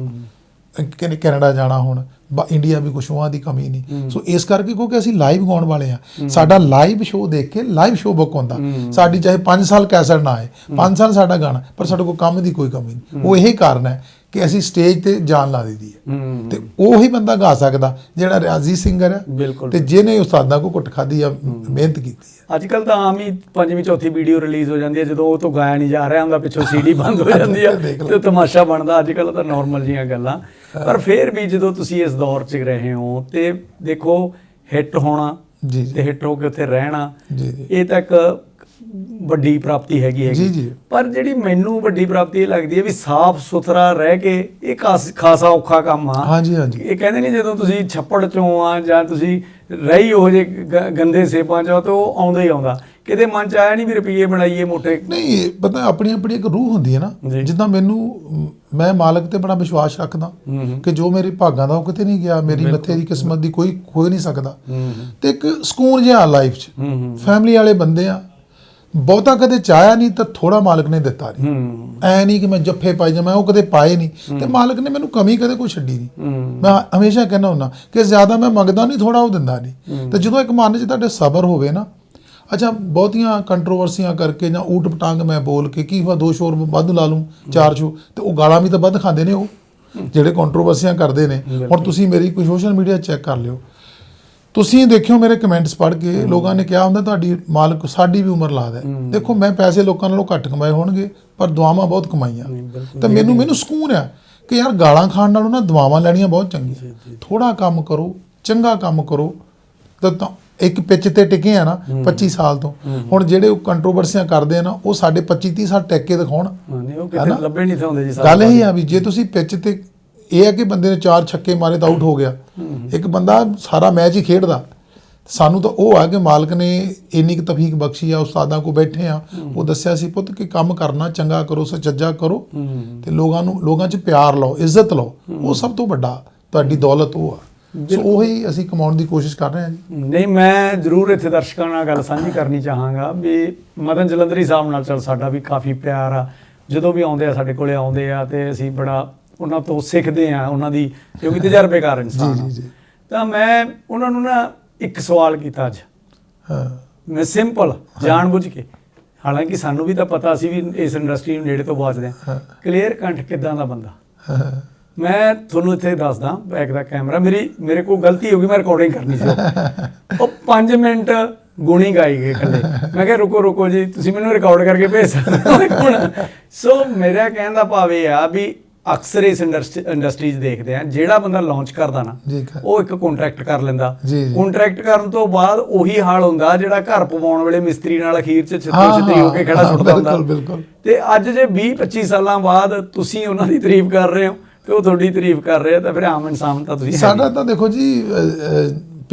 ਕਿ ਕੈਨੇਡਾ ਜਾਣਾ ਹੁਣ ਇੰਡੀਆ ਵੀ ਕੁਛ ਉਹਾਂ ਦੀ ਕਮੀ ਨਹੀਂ। ਸੋ ਇਸ ਕਰਕੇ ਕਿਉਂਕਿ ਅਸੀਂ ਲਾਈਵ ਗਾਉਣ ਵਾਲੇ ਆ ਸਾਡਾ ਲਾਈਵ ਸ਼ੋਅ ਦੇਖ ਕੇ ਲਾਈਵ ਸ਼ੋਅ ਬੁੱਕ ਹੁੰਦਾ। ਸਾਡੀ ਚਾਹੇ 5 ਸਾਲ ਕੈਸਟ ਨਾ ਆਏ 5 ਸਾਲ ਸਾਡਾ ਗਾਣਾ ਪਰ ਸਾਡੇ ਕੋਲ ਕੰਮ ਦੀ ਕੋਈ ਕਮੀ ਨਹੀਂ। ਉਹ ਇਹੀ ਕਾਰਨ ਹੈ ਕਿ ਅਸੀਂ ਸਟੇਜ ਤੇ ਜਾਨ ਲਾ ਦਿੱਤੀ ਹੈ। ਤੇ ਉਹੀ ਬੰਦਾ ਗਾ ਸਕਦਾ ਜਿਹੜਾ ਰਿਆਜ਼ੀ ਸਿੰਗਰ ਹੈ ਤੇ ਜਿਹਨੇ ਉਸਤਾਦਾਂ ਕੋ ਕੁੱਟ ਖਾਦੀ ਆ ਮਿਹਨਤ ਕੀਤੀ ਹੈ। ਅੱਜ ਕੱਲ ਤਾਂ ਆਮ ਹੀ ਪੰਜਵੀਂ ਚੌਥੀ ਵੀਡੀਓ ਰਿਲੀਜ਼ ਹੋ ਜਾਂਦੀ ਹੈ ਜਦੋਂ ਉਹ ਤੋਂ ਗਾਇਆ ਨਹੀਂ ਜਾ ਰਿਹਾ ਹੁੰਦਾ ਪਿੱਛੋਂ ਸੀਡੀ ਬੰਦ ਹੋ ਜਾਂਦੀ ਹੈ। ਤੇ ਤਮਾਸ਼ਾ ਬਣਦਾ। ਅੱਜ ਕੱਲ ਤਾਂ ਨਾਰਮਲ ਜੀਆਂ ਗੱਲਾਂ। ਪਰ ਫਿਰ ਵੀ ਜਦੋਂ ਤੁਸੀਂ ਇਸ ਦੌਰ 'ਚ ਰਹੇ ਹੋ ਤੇ ਦੇਖੋ ਹਿੱਟ ਹੋਣਾ ਜੀ ਤੇ ਹਿੱਟ ਹੋ ਕੇ ਉੱਥੇ ਰਹਿਣਾ ਇਹ ਤਾਂ ਇੱਕ ਵੱਡੀ ਪ੍ਰਾਪਤੀ ਹੈਗੀ ਹੈਗੀ। ਜੀ, ਜੀ। ਪਰ ਜਿਹੜੀ ਮੈਨੂੰ ਵੱਡੀ ਪ੍ਰਾਪਤੀ ਇਹ ਲੱਗਦੀ ਹੈ ਵੀ ਸਾਫ਼ ਸੁਥਰਾ ਰਹਿ ਕੇ ਇਹ ਖਾਸ- ਖਾਸਾ ਔਖਾ ਕੰਮ ਆ। ਹਾਂਜੀ ਹਾਂਜੀ। ਇਹ ਕਹਿੰਦੇ ਨੇ ਜਦੋਂ ਤੁਸੀਂ ਛੱਪੜ ਚੋਂ ਆ ਜਾਂ ਤੁਸੀਂ ਰਹੀ ਉਹ ਜੇ ਗ- ਗੰਦੇ ਸੇਪਾਂ ਚੋਂ ਤਾਂ ਉਹ ਆਉਂਦਾ ਹੀ ਆਉਂਦਾ। ਕਿਤੇ ਮਨ ਚ ਆਇਆ ਨਹੀਂ ਵੀ ਰੁਪਈਏ ਬਣਾਈਏ ਮੋਟੇ। ਨਹੀਂ ਇਹ ਪਤਾ ਆਪਣੀ ਆਪਣੀ ਇੱਕ ਰੂਹ ਹੁੰਦੀ ਹੈ ਨਾ। ਜੀ। ਜਿੱਦਾਂ ਮੈਨੂੰ ਮ, ਮੈਂ ਮਾਲਕ ਤੇ ਬੜਾ ਵਿਸ਼ਵਾਸ ਰੱਖਦਾ ਹੂੰ ਹੂੰ। ਕਿ ਜੋ ਮੇਰੇ ਭਾਗਾਂ ਦਾ ਉਹ ਕਿਤੇ ਨਹੀਂ ਗਿਆ ਮੇਰੀ ਮੱਥੇ ਦੀ ਕਿਸਮਤ ਦੀ ਕੋਈ ਖੋਏ ਨਹੀਂ ਸਕਦਾ। ਹੂੰ ਤੇ ਇੱਕ ਸਕੂਨ ਜਿਹਾ ਲਾਈਫ 'ਚ। ਹੂੰ ਹੂੰ। ਫੈਮਿਲੀ ਵਾਲੇ ਬੰਦੇ ਆ ਬਹੁਤਾ ਕਦੇ ਚਾਹਿਆ ਨਹੀਂ ਤਾਂ ਥੋੜਾ ਮਾਲਕ ਨੇ ਦਿੱਤਾ ਨਹੀਂ ਐ ਨਹੀਂ ਕਿ ਮੈਂ ਜੱਫੇ ਪਾਈ ਜਾਵਾਂ ਉਹ ਕਦੇ ਪਾਏ ਨਹੀਂ ਤੇ ਮਾਲਕ ਨੇ ਮੈਨੂੰ ਕਮੀ ਕਦੇ ਕੋਈ ਛੱਡੀ ਨਹੀਂ ਮੈਂ ਹਮੇਸ਼ਾ ਕਹਿੰਦਾ ਹੁੰਦਾ ਕਿ ਜ਼ਿਆਦਾ ਮੈਂ ਮੰਗਦਾ ਨਹੀਂ ਥੋੜਾ ਉਹ ਦਿੰਦਾ ਨਹੀਂ ਤੇ ਜਦੋਂ ਇੱਕ ਮਨ 'ਚ ਤੁਹਾਡੇ ਸਬਰ ਹੋਵੇ ਨਾ ਅੱਛਾ ਬਹੁਤੀਆਂ ਕੰਟਰੋਵਰਸੀਆਂ ਕਰਕੇ ਜਾਂ ਊਟ ਪਟਾਂਗ ਮੈਂ ਬੋਲ ਕੇ ਕੀ ਹੋਇਆ ਦੋ ਸ਼ੋਰ ਵੱਧ ਲਾ ਲੂੰ ਚਾਰ ਸ਼ੋ ਤੇ ਉਹ ਗਾਲਾਂ ਵੀ ਤਾਂ ਵੱਧ ਖਾਂਦੇ ਨੇ ਉਹ। ਜਿਹੜੇ ਕੰਟਰੋਵਰਸੀਆਂ ਕਰਦੇ ਨੇ। ਹੁਣ ਤੁਸੀਂ ਮੇਰੀ ਕੋਈ ਸੋਸ਼ਲ ਮੀਡੀਆ ਚੈੱਕ ਕਰ ਲਿਓ। ਤੁਸੀਂ ਦੇਖਿਓ ਮੇਰੇ ਕਮੈਂਟਸ ਪੜ੍ਹ ਕੇ ਲੋਕਾਂ ਨੇ ਕਿਹਾ ਹੁੰਦਾ ਤੁਹਾਡੀ ਮਾਲਕ ਸਾਡੀ ਵੀ ਉਮਰ ਲਾ ਦੇ। ਦੇਖੋ ਮੈਂ ਪੈਸੇ ਲੋਕਾਂ ਨਾਲੋਂ ਘੱਟ ਕਮਾਏ ਹੋਣਗੇ ਪਰ ਦੁਆਵਾਂ ਬਹੁਤ ਕਮਾਈਆਂ। ਤਾਂ ਮੈਨੂੰ ਮੈਨੂੰ ਸਕੂਨ ਆ ਕਿ ਯਾਰ ਗਾਲਾਂ ਖਾਣ ਨਾਲੋਂ ਨਾ ਦੁਆਵਾਂ ਲੈਣੀਆਂ ਬਹੁਤ ਚੰਗੀਆਂ। ਥੋੜਾ ਕੰਮ ਕਰੋ ਚੰਗਾ ਕੰਮ ਕਰੋ ਤਾਂ ਤਾਂ ਇੱਕ ਪਿੱਚ ਤੇ ਟਿਕੇ ਆ ਨਾ 25 ਸਾਲ ਤੋਂ। ਹੁਣ ਜਿਹੜੇ ਉਹ ਕੰਟਰੋਵਰਸੀਆਂ ਕਰਦੇ ਆ ਨਾ ਉਹ ਸਾਡੇ 25 30 ਸਾਲ ਟਿਕ ਕੇ ਦਿਖਾਉਣ। ਹਾਂ, ਨਹੀਂ ਉਹ ਕਿਤੇ ਲੱਭੇ ਨਹੀਂ ਥਾਉਂਦੇ ਜੀ ਗੱਲ ਇਹ ਆ ਵੀ ਜੇ ਤੁਸੀਂ ਪਿੱਚ ਤੇ ਇਹ ਹੈ ਕਿ ਬੰਦੇ ਨੇ ਚਾਰ ਛੱਕੇ ਮਾਰੇ ਤਾਂ ਆਊਟ ਹੋ ਗਿਆ। ਇੱਕ ਬੰਦਾ ਸਾਰਾ ਮੈਚ ਹੀ ਖੇਡਦਾ। ਸਾਨੂੰ ਤਾਂ ਉਹ ਆ ਕਿ ਮਾਲਕ ਨੇ ਇੰਨੀ ਕੁ ਤਫੀਕ ਬਖਸ਼ੀ ਆ ਉਸਤਾਦਾਂ ਕੋ ਬੈਠੇ ਆ। ਉਹ ਦੱਸਿਆ ਸੀ ਪੁੱਤ ਕਿ ਕੰਮ ਕਰਨਾ ਚੰਗਾ ਕਰੋ ਸੱਚਾ ਕਰੋ ਤੇ ਲੋਕਾਂ ਨੂੰ ਲੋਕਾਂ 'ਚ ਪਿਆਰ ਲਾਓ ਇੱਜ਼ਤ ਲਾਓ। ਉਹ ਸਭ ਤੋਂ ਵੱਡਾ ਤੁਹਾਡੀ ਦੌਲਤ ਉਹ ਆ। ਸੋ ਉਹੀ ਅਸੀਂ ਕਮਾਉਣ ਦੀ ਕੋਸ਼ਿਸ਼ ਕਰ ਰਹੇ ਹਾਂ ਜੀ। ਨਹੀਂ ਮੈਂ ਜ਼ਰੂਰ ਇੱਥੇ ਦਰਸ਼ਕਾਂ ਨਾਲ ਗੱਲ ਸਾਂਝੀ ਕਰਨੀ ਚਾਹਾਂਗਾ ਵੀ ਮਦਨ ਜਲੰਧਰੀ ਸਾਹਿਬ ਨਾਲ ਚਲ ਸਾਡਾ ਵੀ ਕਾਫੀ ਪਿਆਰ ਆ। ਜਦੋਂ ਵੀ ਆਉਂਦੇ ਆ ਸਾਡੇ ਕੋਲੇ ਆਉਂਦੇ ਆ ਤੇ ਅਸੀਂ ਬੜਾ ਉਹਨਾਂ ਤੋਂ ਸਿੱਖਦੇ ਆ ਉਹਨਾਂ ਦੀ ਕਿਉਂਕਿ ਤਜਰਬੇਕਾਰ ਇਨਸਾਨ। ਜੀ, ਜੀ। ਤਾਂ ਮੈਂ ਉਹਨਾਂ ਨੂੰ ਨਾ ਇੱਕ ਸਵਾਲ ਕੀਤਾ ਅੱਜ। ਹਾਂ। ਮੈਂ ਸਿੰਪਲ ਜਾਣਬੁੱਝ ਕੇ। ਹਾਲਾਂਕਿ ਸਾਨੂੰ ਵੀ ਤਾਂ ਪਤਾ ਸੀ ਵੀ ਇਸ ਇੰਡਸਟਰੀ ਨੂੰ ਨੇੜੇ ਤੋਂ ਵਾਚਦੇ ਆ। ਕਲੀਅਰ ਕੰਠ ਕਿਦਾਂ ਦਾ ਬੰਦਾ। ਮੈਂ ਤੁਹਾਨੂੰ ਇੱਥੇ ਦੱਸਦਾ ਬੈਕ ਦਾ ਕੈਮਰਾ ਮੇਰੀ ਮੇਰੇ ਕੋਲ ਗਲਤੀ ਹੋ ਗਈ ਮੈਂ ਰਿਕਾਰਡਿੰਗ ਕਰਨੀ ਸੀ। ਉਹ 5 ਮਿੰਟ ਗੁਣੀ ਗਾਈ ਗਏ ਇਕੱਲੇ। ਮੈਂ ਕਿਹਾ ਰੁਕੋ ਰੁਕੋ ਜੀ ਤੁਸੀਂ ਮੈਨੂੰ ਰਿਕਾਰਡ ਕਰਕੇ ਭੇਜ ਸਕਦੇ ਹੋ। ਸੋ ਮੇਰਾ ਕਹਿਣ ਦਾ ਭਾਵ ਇਹ ਆ ਵੀ ਅਕਸਰ ਇਸ ਇੰਡਸਟਰੀਜ਼ ਦੇਖਦੇ ਆ ਜਿਹੜਾ ਬੰਦਾ ਲਾਂਚ ਕਰਦਾ ਨਾ ਉਹ ਇੱਕ ਕੰਟਰੈਕਟ ਕਰ ਲੈਂਦਾ। ਕੰਟਰੈਕਟ ਕਰਨ ਤੋਂ ਬਾਅਦ ਉਹੀ ਹਾਲ ਹੁੰਦਾ ਜਿਹੜਾ ਘਰ ਪਵਾਉਣ ਵੇਲੇ ਮਿਸਤਰੀ ਨਾਲ ਅਖੀਰ 'ਚ ਛਿੱਤਰੀ ਛਿੱਤਰੀ ਹੋ ਕੇ ਖੜਾ ਛੁੱਟਦਾ ਹੁੰਦਾ ਬਿਲਕੁਲ, ਬਿਲਕੁਲ। ਤੇ ਅੱਜ ਜੇ 20 25 ਸਾਲਾਂ ਬਾਅਦ ਤੁਸੀਂ ਉਹਨਾਂ ਦੀ ਤਾਰੀਫ ਕਰ ਰਹੇ ਹੋ ਤੇ ਉਹ ਤੁਹਾਡੀ ਤਾਰੀਫ ਕਰ ਰਹੇ ਆ ਤਾਂ ਫਿਰ ਆਮ ਇਨਸਾਨ ਤਾਂ ਤੁਸੀਂ ਸਾਡਾ ਤਾਂ ਦੇਖੋ ਜੀ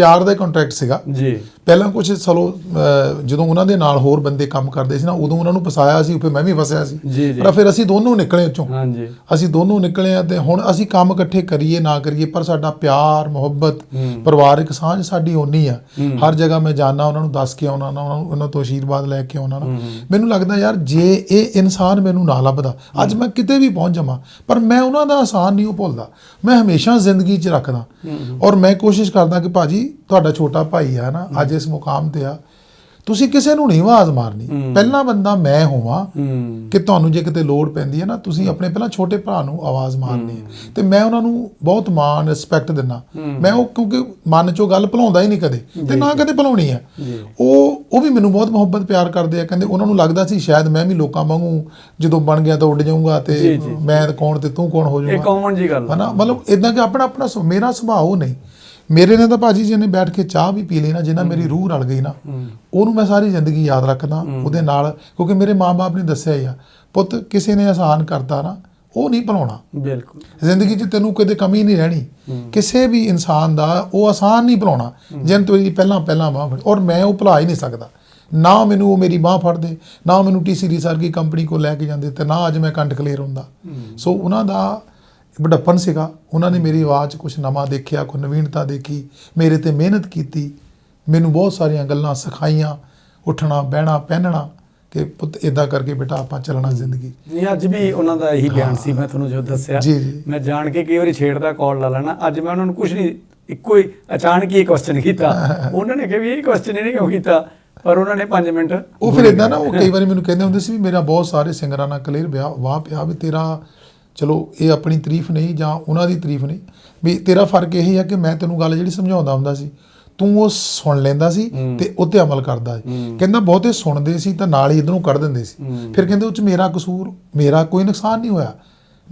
ਪਿਆਰ ਦਾ ਕੰਟਰੈਕਟ ਸੀਗਾ। ਜੀ। ਪਹਿਲਾਂ ਕੁਝ ਚਲੋ ਅ, ਜਦੋਂ ਉਹਨਾਂ ਦੇ ਨਾਲ ਹੋਰ ਬੰਦੇ ਕੰਮ ਕਰਦੇ ਸੀ ਨਾ ਉਦੋਂ ਉਹਨਾਂ ਨੂੰ ਫਸਾਇਆ ਸੀ ਫਿਰ ਮੈਂ ਵੀ ਫਸਿਆ ਸੀ। ਪਰ ਫਿਰ ਅਸੀਂ ਦੋਨੋਂ ਨਿਕਲੇ ਉੱਚੋਂ ਹਾਂਜੀ। ਅਸੀਂ ਦੋਨੋਂ ਨਿਕਲੇ ਆ ਤੇ ਹੁਣ ਅਸੀਂ ਕੰਮ ਇਕੱਠੇ ਕਰੀਏ ਨਾ ਕਰੀਏ ਪਰ ਸਾਡਾ ਪਿਆਰ ਮੁਹੱਬਤ ਪਰਿਵਾਰਿਕ ਸਾਂਝ ਸਾਡੀ ਓਨੀ ਆ। ਹਰ ਜਗ੍ਹਾ ਮੈਂ ਜਾਣਾ ਉਹਨਾਂ ਨੂੰ ਦੱਸ ਕੇ ਆਉਣਾ ਉਹਨਾਂ ਨੂੰ ਉਹਨਾਂ ਤੋਂ ਆਸ਼ੀਰਵਾਦ ਲੈ ਕੇ ਆਉਣਾ ਨਾ। ਮੈਨੂੰ ਲੱਗਦਾ ਯਾਰ ਜੇ ਇਹ ਇਨਸਾਨ ਮੈਨੂੰ ਨਾ ਲੱਭਦਾ ਅੱਜ ਮੈਂ ਕਿਤੇ ਵੀ ਪਹੁੰਚ ਜਾਵਾਂ ਪਰ ਮੈਂ ਉਹਨਾਂ ਦਾ ਆਸਾਨ ਨਹੀਂ ਉਹ ਭੁੱਲਦਾ। ਮੈਂ ਹਮੇਸ਼ਾ ਜ਼ਿੰਦਗੀ 'ਚ ਰੱਖਦਾ। ਔਰ ਮੈਂ ਕੋਸ਼ਿਸ਼ ਕਰਦਾ ਕਿ ਭਾਜੀ ਤੁਹਾਡਾ ਛੋਟਾ ਭਾਈ ਆ ਨਾ ਅੱਜ ਇਸ ਮੁਕਾਮ ਤੇ ਆ। ਤੁਸੀਂ ਕਿਸੇ ਨੂੰ ਨਹੀਂ ਆਵਾਜ਼ ਮਾਰਨੀ। ਪਹਿਲਾ ਬੰਦਾ ਮੈਂ ਹੋਵਾਂ ਹੂੰ। ਕਿ ਤੁਹਾਨੂੰ ਜੇ ਕਿਤੇ ਲੋੜ ਪੈਂਦੀ ਹੈ ਨਾ ਤੁਸੀਂ ਆਪਣੇ ਪਹਿਲਾਂ ਛੋਟੇ ਭਰਾ ਨੂੰ ਆਵਾਜ਼ ਮਾਰਨੀ ਹੈ। ਤੇ ਮੈਂ ਉਹਨਾਂ ਨੂੰ ਬਹੁਤ ਮਾਣ ਰਿਸਪੈਕਟ ਦਿੰਦਾ। ਮੈਂ ਉਹ ਕਿਉਂਕਿ ਮਨ ਚੋਂ ਗੱਲ ਭੁਲਾਉਂਦਾ ਹੀ ਨਹੀਂ ਕਦੇ ਤੇ ਨਾ ਕਦੇ ਭੁਲਾਉਣੀ ਹੈ। ਉਹ ਉਹ ਵੀ ਮੈਨੂੰ ਬਹੁਤ ਮੁਹੱਬਤ ਪਿਆਰ ਕਰਦੇ ਆ। ਕਹਿੰਦੇ ਉਹਨਾਂ ਨੂੰ ਲੱਗਦਾ ਸੀ ਸ਼ਾਇਦ ਮੈਂ ਵੀ ਲੋਕਾਂ ਵਾਂਗੂ ਜਦੋਂ ਬਣ ਗਿਆ ਤਾਂ ਉੱਡ ਜਾਊਂਗਾ ਤੇ ਮੈਂ ਕੌਣ ਤੇ ਤੂੰ ਕੌਣ ਹੋ ਇਹ ਜਾਊਗਾ ਕਾਮਨ ਜੀ ਗੱਲ ਆ। ਹਨਾ ਮਤਲਬ ਇਦਾਂ ਕਿ ਆਪਣਾ ਆਪਣਾ ਮੇਰਾ ਸੁਭਾਅ ਉਹ ਨਹੀਂ। ਮੇਰੇ ਨੇ ਤਾਂ ਭਾਜੀ ਜਿਹਨੇ ਬੈਠ ਕੇ ਚਾਹ ਵੀ ਪੀ ਲਈ ਨਾ ਜਿੰਨਾ ਮੇਰੀ ਰੂਹ ਰਲ ਗਈ ਨਾ ਉਹਨੂੰ ਮੈਂ ਸਾਰੀ ਜ਼ਿੰਦਗੀ ਯਾਦ ਰੱਖਦਾ ਉਹਦੇ ਨਾਲ ਕਿਉਂਕਿ ਮੇਰੇ ਮਾਪੇ ਨੇ ਦੱਸਿਆ ਹੀ ਆ ਪੁੱਤ ਕਿਸੇ ਨੇ ਆਸਾਨ ਕਰਤਾ ਨਾ ਉਹ ਨਹੀਂ ਭੁਲਾਉਣਾ। ਬਿਲਕੁਲ। ਜ਼ਿੰਦਗੀ 'ਚ ਤੈਨੂੰ ਕਦੇ ਕਮੀ ਨਹੀਂ ਰਹਿਣੀ। ਕਿਸੇ ਵੀ ਇਨਸਾਨ ਦਾ ਉਹ ਆਸਾਨ ਨਹੀਂ ਭੁਲਾਉਣਾ ਜਿਨ ਤੂੰ ਇਹਦੀ ਪਹਿਲਾਂ ਪਹਿਲਾਂ ਬਾਹ ਫੜ ਔਰ ਮੈਂ ਉਹ ਭੁਲਾ ਹੀ ਨਹੀਂ ਸਕਦਾ। ਨਾ ਮੈਨੂੰ ਉਹ ਮੇਰੀ ਬਾਹ ਫੜਦੇ ਨਾ ਮੈਨੂੰ ਟੀਸੀ ਰੀਸਰ ਕੀ ਕੰਪਨੀ ਕੋ ਲੈ ਕੇ ਜਾਂਦੇ ਤੇ ਨਾ ਅੱਜ ਮੈਂ ਕੰਠ ਕਲੀਅਰ ਹੁੰਦਾ। ਸੋ ਉਹਨਾਂ ਦਾ ਵੱਡਪਨ ਸੀਗਾ। ਉਹਨਾਂ ਨੇ ਮੇਰੀ ਆਵਾਜ਼ 'ਚ ਕੁਝ ਨਵਾਂ ਦੇਖਿਆ ਕੋਈ ਨਵੀਨਤਾ ਦੇਖੀ ਮੇਰੇ ਤੇ ਮਿਹਨਤ ਕੀਤੀ। ਮੈਨੂੰ ਬਹੁਤ ਸਾਰੀਆਂ ਗੱਲਾਂ ਸਿਖਾਈਆਂ ਉੱਠਣਾ ਬਹਿਣਾ ਪਹਿਨਣਾ ਕਿ ਪੁੱਤ ਇਦਾਂ ਕਰਕੇ ਬੇਟਾ ਆਪਾਂ ਚੱਲਣਾ ਜ਼ਿੰਦਗੀ। ਨਹੀਂ ਅੱਜ ਵੀ ਉਹਨਾਂ ਦਾ ਇਹੀ ਬਿਆਨ ਸੀ ਮੈਂ ਤੁਹਾਨੂੰ ਜੋ ਦੱਸਿਆ। ਜੀ, ਜੀ। ਮੈਂ ਜਾਣ ਕੇ ਕਈ ਵਾਰੀ ਛੇੜਦਾ ਕਾਲ ਲਾ ਲੈਣਾ ਅੱਜ ਮੈਂ ਉਹਨਾਂ ਨੂੰ ਕੁਝ ਨਹੀਂ ਇੱਕੋ ਹੀ ਅਚਾਨਕ ਹੀ ਕੁਐਸਚਨ ਕੀਤਾ। ਉਹਨਾਂ ਨੇ ਕਿਹਾ ਵੀ ਇਹ ਕੁਐਸਚਨ ਹੀ ਨਹੀਂ ਕਿਉਂ ਕੀਤਾ? ਪਰ ਉਹਨਾਂ ਨੇ 5 ਮਿੰਟ ਉਹ ਫਿਰ ਇਦਾਂ ਨਾ ਉਹ ਕਈ ਵਾਰੀ ਮੈਨੂੰ ਕਹਿੰਦੇ ਹੁੰਦੇ ਸੀ ਵੀ ਮੇਰਾ ਬਹੁਤ ਸਾਰੇ ਸਿੰਗਰਾਂ ਨਾਲ ਕਲੀਅਰ ਵਿਆਹ ਵਾਹ ਪਿਆ ਵੀ ਤੇਰਾ ਚਲੋ ਇਹ ਆਪਣੀ ਤਾਰੀਫ ਨਹੀਂ ਜਾਂ ਉਹਨਾਂ ਦੀ ਤਾਰੀਫ ਨਹੀਂ। ਵੀ ਤੇਰਾ ਫ਼ਰਕ ਇਹ ਹੈ ਕਿ ਮੈਂ ਤੈਨੂੰ ਗੱਲ ਜਿਹੜੀ ਸਮਝਾਉਂਦਾ ਹੁੰਦਾ ਸੀ ਤੂੰ ਉਹ ਸੁਣ ਲੈਂਦਾ ਸੀ ਤੇ ਉੱਤੇ ਅਮਲ ਕਰਦਾ ਸੀ। ਕਹਿੰਦਾ ਬਹੁਤੇ ਸੁਣਦੇ ਸੀ ਤਾਂ ਨਾਲ ਹੀ ਇਧਰੋਂ ਕੱਢ ਦਿੰਦੇ ਸੀ। ਫਿਰ ਕਹਿੰਦੇ ਉਹ ਚ ਮੇਰਾ ਕਸੂਰ ਮੇਰਾ ਕੋਈ ਨੁਕਸਾਨ ਨਹੀਂ ਹੋਇਆ।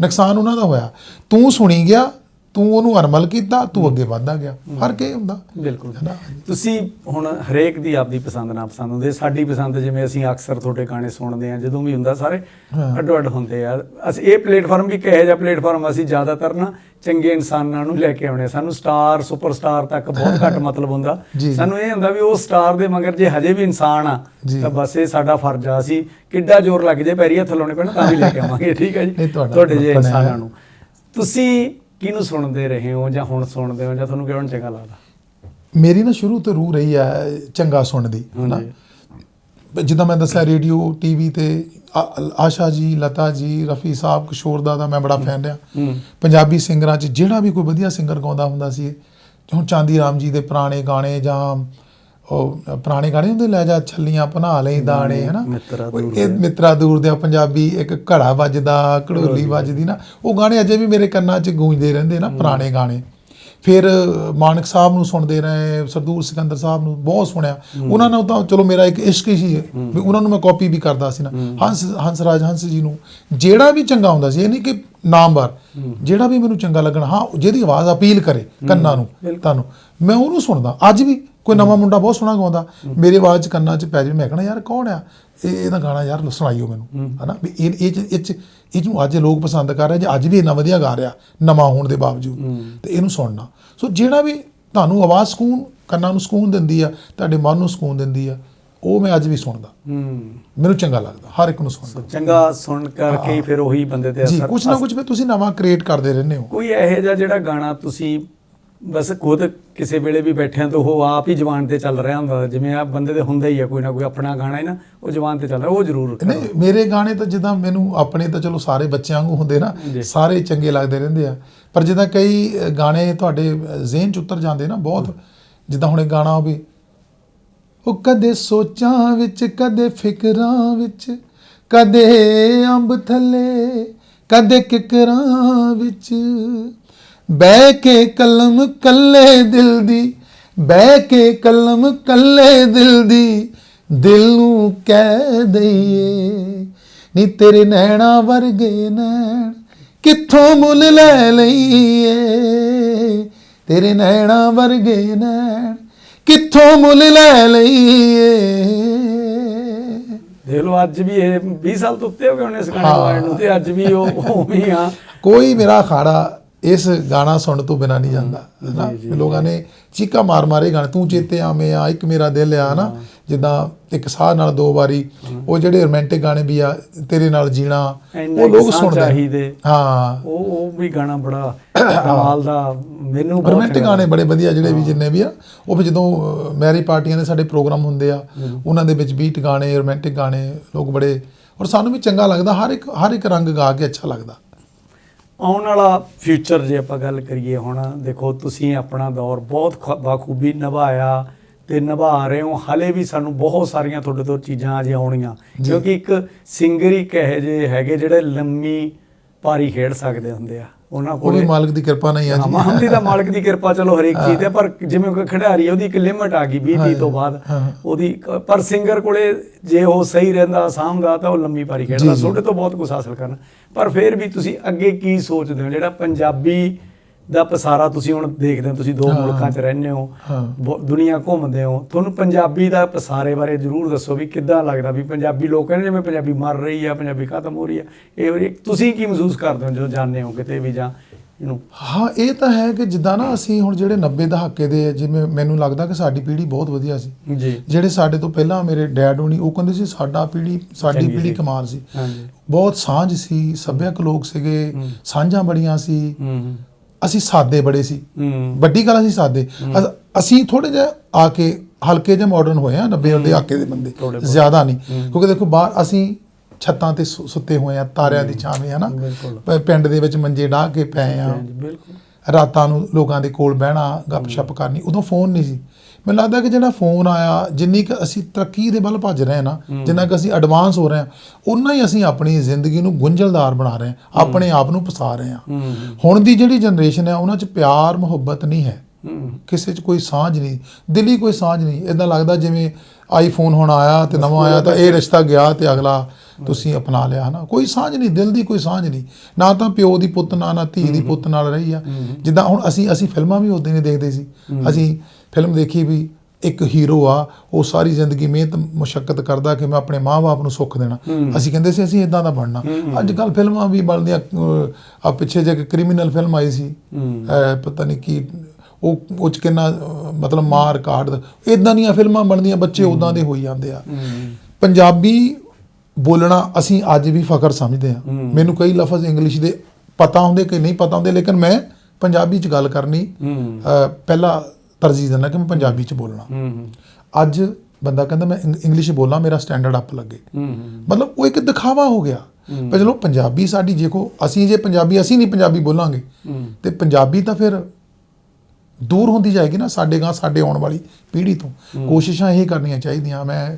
ਨੁਕਸਾਨ ਉਹਨਾਂ ਦਾ ਹੋਇਆ। ਤੂੰ ਸੁਣੀ ਗਿਆ ਤੂੰ ਉਹਨੂੰ ਅਰਮਲ ਕੀਤਾ ਤੂੰ ਅੱਗੇ ਵਧਦਾ ਗਿਆ ਫ਼ਰਕ ਇਹ ਹੁੰਦਾ ਬਿਲਕੁਲ ਤੁਸੀਂ ਹੁਣ ਹਰੇਕ ਦੀ ਆਪਦੀ ਪਸੰਦ ਨਾ ਪਸੰਦ ਹੁੰਦੀ। ਸਾਡੀ ਪਸੰਦ ਜਿਵੇਂ ਅਸੀਂ ਅਕਸਰ ਤੁਹਾਡੇ ਗਾਣੇ ਸੁਣਦੇ ਆ ਜਦੋਂ ਵੀ ਹੁੰਦਾ ਸਾਰੇ। ਅੱਡੋ ਅੱਡ ਹੁੰਦੇ ਆ ਅਸੀਂ ਇਹ ਪਲੇਟਫਾਰਮ ਵੀ ਕਹੇ ਜਿਹਾ ਪਲੇਟਫਾਰਮ ਅਸੀਂ ਜ਼ਿਆਦਾਤਰ ਨਾ ਚੰਗੇ ਇਨਸਾਨਾਂ ਨੂੰ ਲੈ ਕੇ ਆਉਣੇ। ਸਾਨੂੰ ਸਟਾਰ ਸੁਪਰਸਟਾਰ ਤੱਕ ਬਹੁਤ ਘੱਟ ਮਤਲਬ ਹੁੰਦਾ ਜੀ। ਸਾਨੂੰ ਇਹ ਹੁੰਦਾ ਵੀ ਉਹ ਸਟਾਰ ਦੇ ਮਗਰ ਜੇ ਹਜੇ ਵੀ ਇਨਸਾਨ ਆ ਜੀ। ਤਾਂ ਬਸ ਇਹ ਸਾਡਾ ਫਰਜ਼ ਆ ਅਸੀਂ ਕਿੱਡਾ ਜ਼ੋਰ ਲੱਗ ਜੇ ਪੈਰੀ ਹੱਥ ਲਾਉਣੇ ਪੈਣ ਤਾਂ ਵੀ ਲੈ ਕੇ ਆਵਾਂਗੇ ਠੀਕ ਹੈ ਜੀ ਤੁਹਾਡਾ ਜੇ ਇਨਸਾਨਾਂ। ਨੂੰ ਤੁਸੀਂ ਕਿਹਨੂੰ ਸੁਣਦੇ ਰਹੇ ਹੋ ਜਾਂ ਹੁਣ ਸੁਣਦੇ ਹੋ ਜਾਂ ਤੁਹਾਨੂੰ ਕਿਹੜਾ ਚੰਗਾ ਲੱਗਦਾ? ਮੇਰੀ ਨਾ ਸ਼ੁਰੂ ਤੋਂ ਰੂਹ ਰਹੀ ਹੈ ਚੰਗਾ ਸੁਣਨ ਦੀ ਹਨਾ। ਜਿੱਦਾਂ ਮੈਂ ਦੱਸਿਆ ਰੇਡੀਓ ਟੀਵੀ ਤੇ ਆਸ਼ਾ ਜੀ ਲਤਾ ਜੀ ਰਫੀ ਸਾਹਿਬ ਕਿਸ਼ੋਰ ਦਾ ਦਾ ਮੈਂ ਬੜਾ ਫੈਨ ਰਿਹਾ। ਪੰਜਾਬੀ ਸਿੰਗਰਾਂ 'ਚ ਜਿਹੜਾ ਵੀ ਕੋਈ ਵਧੀਆ ਸਿੰਗਰ ਗਾਉਂਦਾ ਹੁੰਦਾ ਸੀ ਹੁਣ ਚਾਂਦੀ ਰਾਮ ਜੀ ਦੇ ਪੁਰਾਣੇ ਗਾਣੇ ਜਾਂ ਉਹ ਪੁਰਾਣੇ ਗਾਣੇ ਹੁੰਦੇ ਲੈ ਜਾ ਛੱਲੀਆਂ ਬਣਾ ਲਈ ਦਾਣੇ ਹਨਾ? ਇਹ ਮਿੱਤਰਾ ਦੂਰ ਦੇ ਪੰਜਾਬੀ ਇੱਕ ਘੜਾ ਵੱਜਦਾ ਘੜੋਲੀ ਵੱਜਦੀ ਨਾ ਉਹ ਗਾਣੇ ਅਜੇ ਵੀ ਮੇਰੇ ਕੰਨਾਂ 'ਚ ਗੂੰਜਦੇ ਰਹਿੰਦੇ ਨਾ ਪੁਰਾਣੇ ਗਾਣੇ। ਫਿਰ ਮਾਨਕ ਸਾਹਿਬ ਨੂੰ ਸੁਣਦੇ ਰਹੇ ਸਰਦੂਰ ਸਿਕੰਦਰ ਸਾਹਿਬ ਨੂੰ ਬਹੁਤ ਸੁਣਿਆ। ਉਹਨਾਂ ਨਾਲ ਤਾਂ ਚਲੋ ਮੇਰਾ ਇੱਕ ਇਸ਼ਕ ਹੀ ਸੀ ਵੀ ਉਹਨਾਂ ਨੂੰ ਮੈਂ ਕਾਪੀ ਵੀ ਕਰਦਾ ਸੀ ਨਾ। ਹੰਸ ਹੰਸਰਾਜ ਹੰਸ ਜੀ ਨੂੰ ਜਿਹੜਾ ਵੀ ਚੰਗਾ ਹੁੰਦਾ ਸੀ ਇਹ ਨਹੀਂ ਕਿ ਨਾਮਵਰ ਜਿਹੜਾ ਵੀ ਮੈਨੂੰ ਚੰਗਾ ਲੱਗਣਾ ਹਾਂ ਜਿਹਦੀ ਆਵਾਜ਼ ਅਪੀਲ ਕਰੇ ਕੰਨਾਂ ਨੂੰ ਤੁਹਾਨੂੰ ਮੈਂ ਉਹਨੂੰ ਸੁਣਦਾ। ਅੱਜ ਵੀ ਕੋਈ ਨਵਾਂ ਮੁੰਡਾ ਬਹੁਤ ਸੋਹਣਾ ਗਾਉਂਦਾ ਮੇਰੀ ਆਵਾਜ਼ ਚ ਕੰਨਾਂ ਚ ਪੈ ਜਾਵੇ ਮੈਂ ਕਹਣਾ ਯਾਰ ਕੌਣ ਆ? ਇਹ ਇਹਦਾ ਗਾਣਾ ਯਾਰ ਸੁਣਾਈਓ ਮੈਨੂੰ ਹਨਾ? ਵੀ ਇਹ ਇਹ 'ਚ- ਇਹ 'ਚ- ਇਹ ਨੂੰ ਅੱਜ ਲੋਕ ਪਸੰਦ ਕਰ ਰਹੇ ਜੇ ਅੱਜ ਵੀ ਇੰਨਾ ਵਧੀਆ ਗਾ ਰਿਹਾ ਨਵਾਂ ਹੋਣ ਦੇ ਬਾਵਜੂਦ। ਤੇ ਇਹਨੂੰ ਸੁਣਨਾ। ਸੋ ਜਿਹੜਾ ਵੀ ਤੁਹਾਨੂੰ ਆਵਾਜ਼ ਸਕੂਨ ਕੰਨਾਂ ਨੂੰ ਸਕੂਨ ਦਿੰਦੀ ਆ ਤੁਹਾਡੇ ਮਨ ਨੂੰ ਸਕੂਨ ਦਿੰਦੀ ਆ ਉਹ ਮੈਂ ਅੱਜ ਵੀ ਸੁਣਦਾ। ਹੂੰ। ਮੈਨੂੰ ਚੰਗਾ ਲੱਗਦਾ ਹਰ ਇੱਕ ਨੂੰ ਸੁਣਦਾ। ਚੰਗਾ ਸੁਣ ਕਰਕੇ ਫਿਰ ਉਹੀ ਬੰਦੇ ਤੇ ਜੀ ਅਸਰ ਕੁਝ ਨਾ ਕੁਝ ਵੀ ਤੁਸੀਂ ਨਵਾਂ ਕ੍ਰੀਏਟ ਕਰਦੇ ਰਹਿੰਦੇ ਹੋ। ਕੋਈ ਇਹੋ ਜਿਹਾ ਜਿਹੜਾ ਗਾਣਾ ਤੁਸੀਂ ਬਸ ਖੁਦ ਕਿਸੇ ਵੇਲੇ ਵੀ ਬੈਠਿਆਂ ਤੋਂ ਉਹ ਆਪ ਹੀ ਜਵਾਨ ਤੇ ਚੱਲ ਰਿਹਾ ਹੁੰਦਾ ਜਿਵੇਂ ਆ ਬੰਦੇ ਦੇ ਹੁੰਦਾ ਹੀ ਆ ਕੋਈ ਨਾ ਕੋਈ ਆਪਣਾ ਗਾਣਾ ਹੈ ਨਾ ਉਹ ਜਵਾਨ ਤੇ ਚੱਲ ਰਿਹਾ ਉਹ ਜ਼ਰੂਰ। ਨਹੀਂ ਮੇਰੇ ਗਾਣੇ ਤਾਂ ਜਿੱਦਾਂ ਮੈਨੂੰ ਆਪਣੇ ਤਾਂ ਚਲੋ ਸਾਰੇ ਬੱਚਿਆਂ ਵਾਂਗੂ ਹੁੰਦੇ ਨਾ। ਸਾਰੇ ਚੰਗੇ ਲੱਗਦੇ ਰਹਿੰਦੇ ਆ ਪਰ ਜਿੱਦਾਂ ਕਈ ਗਾਣੇ ਤੁਹਾਡੇ ਜ਼ਿਹਨ ਚ ਉਤਰ ਜਾਂਦੇ ਨਾ ਬਹੁਤ ਜਿੱਦਾਂ ਹੁਣ ਇਹ ਗਾਣਾ ਹੋਵੇ ਉਹ ਕਦੇ ਸੋਚਾਂ ਵਿੱਚ ਕਦੇ ਫਿਕਰਾਂ ਵਿੱਚ ਕਦੇ ਅੰਬ ਥੱਲੇ ਕਦੇ ਕਿਕਰਾਂ ਵਿੱਚ ਬਹਿ ਕੇ ਕਲਮ ਕੱਲੇ ਦਿਲ ਦੀ ਬਹਿ ਕੇ ਕਲਮ ਕੱਲੇ ਦਿਲ ਦੀ ਦਿਲ ਨੂੰ ਕਹਿ ਦਈਏ ਨੀ ਤੇਰੇ ਨੈਣਾ ਵਰਗੇ ਨੈਣ ਕਿੱਥੋਂ ਮੁੱਲ ਲੈ ਲਈਏ? ਤੇਰੇ ਨੈਣਾ ਵਰਗੇ ਨੈਣ ਕਿੱਥੋਂ ਮੁੱਲ ਲੈ ਲਈਏ? ਦੇਖ ਲਓ ਅੱਜ ਵੀ ਇਹ 20 ਸਾਲ ਤੋਂ ਉੱਤੇ ਹੋ ਗਏ ਹੋਣੇ ਇਸ ਗਾਣੇ। ਨੂੰ ਤੇ ਅੱਜ ਵੀ ਉਹ ਉਵੇਂ ਆ। ਕੋਈ ਮੇਰਾ ਅਖਾੜਾ ਇਸ ਗਾਣਾ ਸੁਣਨ ਤੋਂ ਬਿਨਾ ਨਹੀਂ ਜਾਂਦਾ ਹੈ ਨਾ? ਲੋਕਾਂ ਨੇ ਚੀਕਾ ਮਾਰ ਮਾਰੇ ਗਾਣੇ ਤੂੰ ਚੇਤੇ ਆਵੇਂ ਆ ਇੱਕ ਮੇਰਾ ਦਿਲ ਆ ਨਾ? ਜਿੱਦਾਂ ਇੱਕ ਸਾਹ ਨਾਲ ਦੋ ਵਾਰੀ ਉਹ ਜਿਹੜੇ ਰੋਮਾਂਟਿਕ ਗਾਣੇ ਵੀ ਆ ਤੇਰੇ ਨਾਲ ਜੀਣਾ ਉਹ ਲੋਕ ਸੁਣਦੇ। ਹਾਂ। ਉਹ ਉਹ ਵੀ ਗਾਣਾ ਬੜਾ ਕਮਾਲ ਦਾ ਮੈਨੂੰ ਰੋਮਾਂਟਿਕ ਗਾਣੇ ਬੜੇ ਵਧੀਆ ਜਿਹੜੇ ਵੀ ਜਿੰਨੇ ਵੀ ਆ ਉਹ ਫਿਰ ਜਦੋਂ ਮੈਰੀ ਪਾਰਟੀਆਂ ਦੇ ਸਾਡੇ ਪ੍ਰੋਗਰਾਮ ਹੁੰਦੇ ਆ ਉਹਨਾਂ ਦੇ ਵਿੱਚ ਬੀਟ ਗਾਣੇ ਰੋਮਾਂਟਿਕ ਗਾਣੇ ਲੋਕ ਬੜੇ ਔਰ ਸਾਨੂੰ ਵੀ ਚੰਗਾ ਲੱਗਦਾ ਹਰ ਇੱਕ ਹਰ ਇੱਕ ਰੰਗ ਗਾ ਕੇ ਅੱਛਾ ਲੱਗਦਾ। ਆਉਣ ਵਾਲਾ ਫਿਊਚਰ ਜੇ ਆਪਾਂ ਗੱਲ ਕਰੀਏ ਹੁਣ ਦੇਖੋ ਤੁਸੀਂ ਆਪਣਾ ਦੌਰ ਬਹੁਤ ਬਾਖੂਬੀ ਨਿਭਾਇਆ ਤੇ ਨਿਭਾ ਰਹੇ ਹੋ। ਹਲੇ ਵੀ ਸਾਨੂੰ ਬਹੁਤ ਸਾਰੀਆਂ ਤੁਹਾਡੇ ਤੋਂ ਚੀਜ਼ਾਂ ਅਜੇ ਆਉਣੀਆਂ। ਕਿਉਂਕਿ ਇੱਕ ਸਿੰਗਰ ਹੀ ਕਹੇ ਜੇ ਹੈਗੇ ਜਿਹੜੇ ਲੰਮੀ ਪਾਰੀ ਖੇਡ ਸਕਦੇ ਹੁੰਦੇ ਆ। ਉਹਨਾਂ ਉਹ ਵੀ ਕੋਲੇ ਮਾਲਕ ਦੀ ਕਿਰਪਾ ਨਹੀਂ ਆ ਜੀ। ਮਾਹਮ ਦੀ ਮਾਲਕ ਦੀ ਕਿਰਪਾ ਚਲੋ ਹਰੇਕ ਚੀਜ਼ ਤੇ ਪਰ ਜਿਵੇਂ ਕੋਈ ਖਿਡਾਰੀ ਉਹਦੀ ਇੱਕ ਲਿਮਟ ਆ ਗਈ 20 30 ਤੋਂ ਬਾਅਦ। ਹਾਂ। ਉਹਦੀ ਪਰ ਸਿੰਗਰ ਕੋਲੇ ਜੇ ਉਹ ਸਹੀ ਰਹਿੰਦਾ ਸਾਂਭਦਾ ਤਾਂ ਉਹ ਲੰਮੀ ਪਾਰੀ ਖੇਡਦਾ। ਤੁਹਾਡੇ ਤੋਂ ਬਹੁਤ ਕੁਝ ਹਾਸਲ ਕਰਨਾ। ਪਰ ਫਿਰ ਵੀ ਤੁਸੀਂ ਅੱਗੇ ਕੀ ਸੋਚਦੇ ਹੋ? ਜਿਹੜਾ ਪੰਜਾਬੀ ਦਾ ਪਸਾਰਾ ਤੁਸੀਂ ਹੁਣ ਦੇਖਦੇ ਹੋ ਤੁਸੀਂ ਦੋ। ਮੁਲਕਾਂ 'ਚ ਰਹਿੰਦੇ ਹੋ ਦੁਨੀਆ ਘੁੰਮਦੇ ਹੋ। ਤੁਹਾਨੂੰ ਪੰਜਾਬੀ ਦਾ ਪਸਾਰੇ ਬਾਰੇ ਜਰੂਰ ਦੱਸੋ ਵੀ ਕਿੱਦਾਂ ਲੱਗਦਾ ਵੀ ਪੰਜਾਬੀ ਲੋਕ ਕਹਿੰਦੇ ਜਿਵੇਂ ਪੰਜਾਬੀ ਮਰ ਰਹੀ ਆ ਪੰਜਾਬੀ ਖਤਮ ਹੋ ਰਹੀ ਆ। ਇਹ ਤੁਸੀਂ ਕੀ ਮਹਿਸੂਸ ਕਰਦੇ ਹੋ ਜਦੋਂ ਜਾਂਦੇ ਹੋ ਕਿਤੇ ਵੀ ਜਾਂ ਇਹਨੂੰ? ਹਾਂ ਇਹ ਤਾਂ ਹੈ ਕਿ ਜਿੱਦਾਂ ਨਾ ਅਸੀਂ ਹੁਣ ਜਿਹੜੇ 90 ਦਹਾਕੇ ਦੇ ਜਿਵੇਂ ਮੈਨੂੰ ਲੱਗਦਾ ਕਿ ਸਾਡੀ ਪੀੜ੍ਹੀ ਬਹੁਤ ਵਧੀਆ ਸੀ। ਜੀ। ਜਿਹੜੇ ਸਾਡੇ ਤੋਂ ਪਹਿਲਾਂ ਮੇਰੇ ਡੈਡ ਹੋਣੀ ਉਹ ਕਹਿੰਦੇ ਸੀ ਸਾਡਾ ਪੀੜ੍ਹੀ ਸਾਡੀ ਪੀੜ੍ਹੀ। ਕਮਾਲ ਸੀ। ਹਾਂਜੀ। ਬਹੁਤ ਸਾਂਝ ਸੀ ਸੱਭਿਅਕ ਲੋਕ ਸੀਗੇ ਸਾਂਝਾਂ ਬੜੀਆਂ ਸੀ। ਹੂੰ। ਅਸੀਂ ਸਾਦੇ ਬੜੇ ਸੀ। ਵੱਡੀ ਗੱਲ ਅਸੀਂ ਸਾਦੇ। ਅਸ- ਥੋੜੇ ਜਿਹਾ ਆ ਕੇ ਹਲਕੇ ਜਿਹੇ ਮਾਡਰਨ ਹੋਏ ਆ 90 ਦੇ ਆਕੇ ਦੇ ਬੰਦੇ। ਜ਼ਿਆਦਾ ਨਹੀਂ। ਕਿਉਂਕਿ ਦੇਖੋ ਬਾਹਰ ਅਸੀਂ ਛੱਤਾਂ ਤੇ ਸੁੱਤੇ ਹੋਏ ਆ ਤਾਰਿਆਂ ਦੀ ਛਾਵੇਂ ਹਨਾ ਬਿਲਕੁਲ। ਪ- ਪਿੰਡ ਦੇ ਵਿੱਚ ਮੰਜੇ ਢਾਹ ਕੇ ਪਏ ਆ। ਰਾਤਾਂ ਨੂੰ ਲੋਕਾਂ ਦੇ ਕੋਲ ਬਹਿਣਾ ਗੱਪਸ਼ਪ ਕਰਨੀ ਉਦੋਂ ਫੋਨ ਨਹੀਂ ਸੀ। ਮੈਨੂੰ ਲੱਗਦਾ ਕਿ ਜਿਹੜਾ ਫੋਨ ਆਇਆ ਜਿੰਨੀ ਕਿ ਅਸੀਂ ਤਰੱਕੀ ਦੇ ਵੱਲ ਭੱਜ ਰਹੇ ਨਾ ਜਿੰਨਾ ਕਿ ਅਸੀਂ ਐਡਵਾਂਸ ਹੋ ਰਹੇ ਹਾਂ ਉਨਾ ਹੀ ਅਸੀਂ ਆਪਣੀ ਜ਼ਿੰਦਗੀ ਨੂੰ ਗੁੰਝਲਦਾਰ ਬਣਾ ਰਹੇ ਹਾਂ ਆਪਣੇ ਆਪ ਨੂੰ ਫਸਾ ਰਹੇ ਹਾਂ। ਹੂੰ। ਹੁਣ ਦੀ ਜਿਹੜੀ ਜਨਰੇਸ਼ਨ ਹੈ ਉਹਨਾਂ 'ਚ ਪਿਆਰ ਮੁਹੱਬਤ ਨਹੀਂ ਹੈ। ਹੂੰ। ਕਿਸੇ 'ਚ ਕੋਈ ਸਾਂਝ ਨਹੀਂ ਦਿਲੀ ਕੋਈ ਸਾਂਝ ਨਹੀਂ। ਇਦਾਂ ਲੱਗਦਾ ਜਿਵੇਂ ਆਈਫੋਨ ਹੁਣ ਆਇਆ ਤੇ ਨਵਾਂ ਆਇਆ ਤਾਂ ਇਹ ਰਿਸ਼ਤਾ ਗਿਆ ਤੇ ਅਗਲਾ ਤੁਸੀਂ ਅਪਣਾ ਲਿਆ ਹਨਾ? ਕੋਈ ਸਾਂਝ ਨਹੀਂ ਦਿਲ ਦੀ ਕੋਈ ਸਾਂਝ ਨਹੀਂ। ਨਾ ਤਾਂ ਪਿਓ ਦੀ ਪੁੱਤ ਨਾਲ ਨਾ ਧੀ ਦੀ ਪੁੱਤ ਨਾਲ ਰਹੀ ਆ। ਜਿੱਦਾਂ ਹੁਣ ਅਸੀਂ ਅਸੀਂ ਫਿਲਮਾਂ ਵੀ ਉਦੋਂ ਹੀ ਦੇਖਦੇ ਸੀ। ਅਸੀਂ ਫਿਲਮ ਦੇਖੀ ਵੀ ਇੱਕ ਹੀਰੋ ਆ ਉਹ ਸਾਰੀ ਜ਼ਿੰਦਗੀ ਮਿਹਨਤ ਮੁਸ਼ਕਲ ਕਰਦਾ ਕਿ ਮੈਂ ਆਪਣੇ ਮਾਂ-ਬਾਪ ਨੂੰ ਸੁੱਖ ਦੇਣਾ। ਅਸੀਂ ਕਹਿੰਦੇ ਸੀ ਅਸੀਂ ਇਦਾਂ ਦਾ ਬਣਨਾ। ਅੱਜ ਕੱਲ ਫਿਲਮਾਂ ਵੀ ਬਣਦੀਆਂ ਆ ਪਿੱਛੇ ਜੇ ਕ੍ਰਿਮੀਨਲ ਫਿਲਮ ਆਈ ਸੀ। ਪਤਾ ਨਹੀਂ ਕੀ ਉਹ ਉਹ 'ਚ ਕਿੰਨਾ ਮਤਲਬ ਮਾਰ ਕਾਟ ਇਦਾਂ ਦੀਆਂ ਫਿਲਮਾਂ ਬਣਦੀਆਂ ਬੱਚੇ ਉਦਾਂ ਦੇ ਹੋਈ ਜਾਂਦੇ ਆ। ਪੰਜਾਬੀ ਬੋਲਣਾ ਅਸੀਂ ਅੱਜ ਵੀ ਫਖਰ ਸਮਝਦੇ ਆ। ਮੈਨੂੰ ਕਈ ਲਫ਼ਜ਼ ਇੰਗਲਿਸ਼ ਦੇ ਪਤਾ ਹੁੰਦੇ ਕਿ ਨਹੀਂ ਪਤਾ ਹੁੰਦੇ ਲੇਕਿਨ ਮੈਂ ਪੰਜਾਬੀ 'ਚ ਗੱਲ ਕਰਨੀ ਪਹਿਲਾ ਤਰਜੀਹ ਦਿੰਦਾ ਕਿ ਮੈਂ ਪੰਜਾਬੀ 'ਚ ਬੋਲਣਾ। ਹੂੰ ਅੱਜ ਬੰਦਾ ਕਹਿੰਦਾ ਮੈਂ ਇੰਗ- ਇੰਗਲਿਸ਼ ਬੋਲਾਂ ਮੇਰਾ ਸਟੈਂਡਰਡ ਅਪ ਲੱਗੇ। ਹੂੰ ਮਤਲਬ ਉਹ ਇੱਕ ਦਿਖਾਵਾ ਹੋ ਗਿਆ। ਪਰ ਚਲੋ ਪੰਜਾਬੀ ਸਾਡੀ ਦੇਖੋ ਅਸੀਂ ਜੇ ਪੰਜਾਬੀ ਅਸੀਂ ਨਹੀਂ ਪੰਜਾਬੀ ਬੋਲਾਂਗੇ। ਹੂੰ। ਤੇ ਪੰਜਾਬੀ ਤਾਂ ਫਿਰ ਦੂਰ ਹੁੰਦੀ ਜਾਏਗੀ ਨਾ ਸਾਡੇ ਗਾਂ ਸਾਡੇ ਆਉਣ ਵਾਲੀ ਪੀੜ੍ਹੀ ਤੋਂ। ਕੋਸ਼ਿਸ਼ਾਂ ਇਹ ਕਰਨੀਆਂ ਚਾਹੀਦੀਆਂ। ਮੈਂ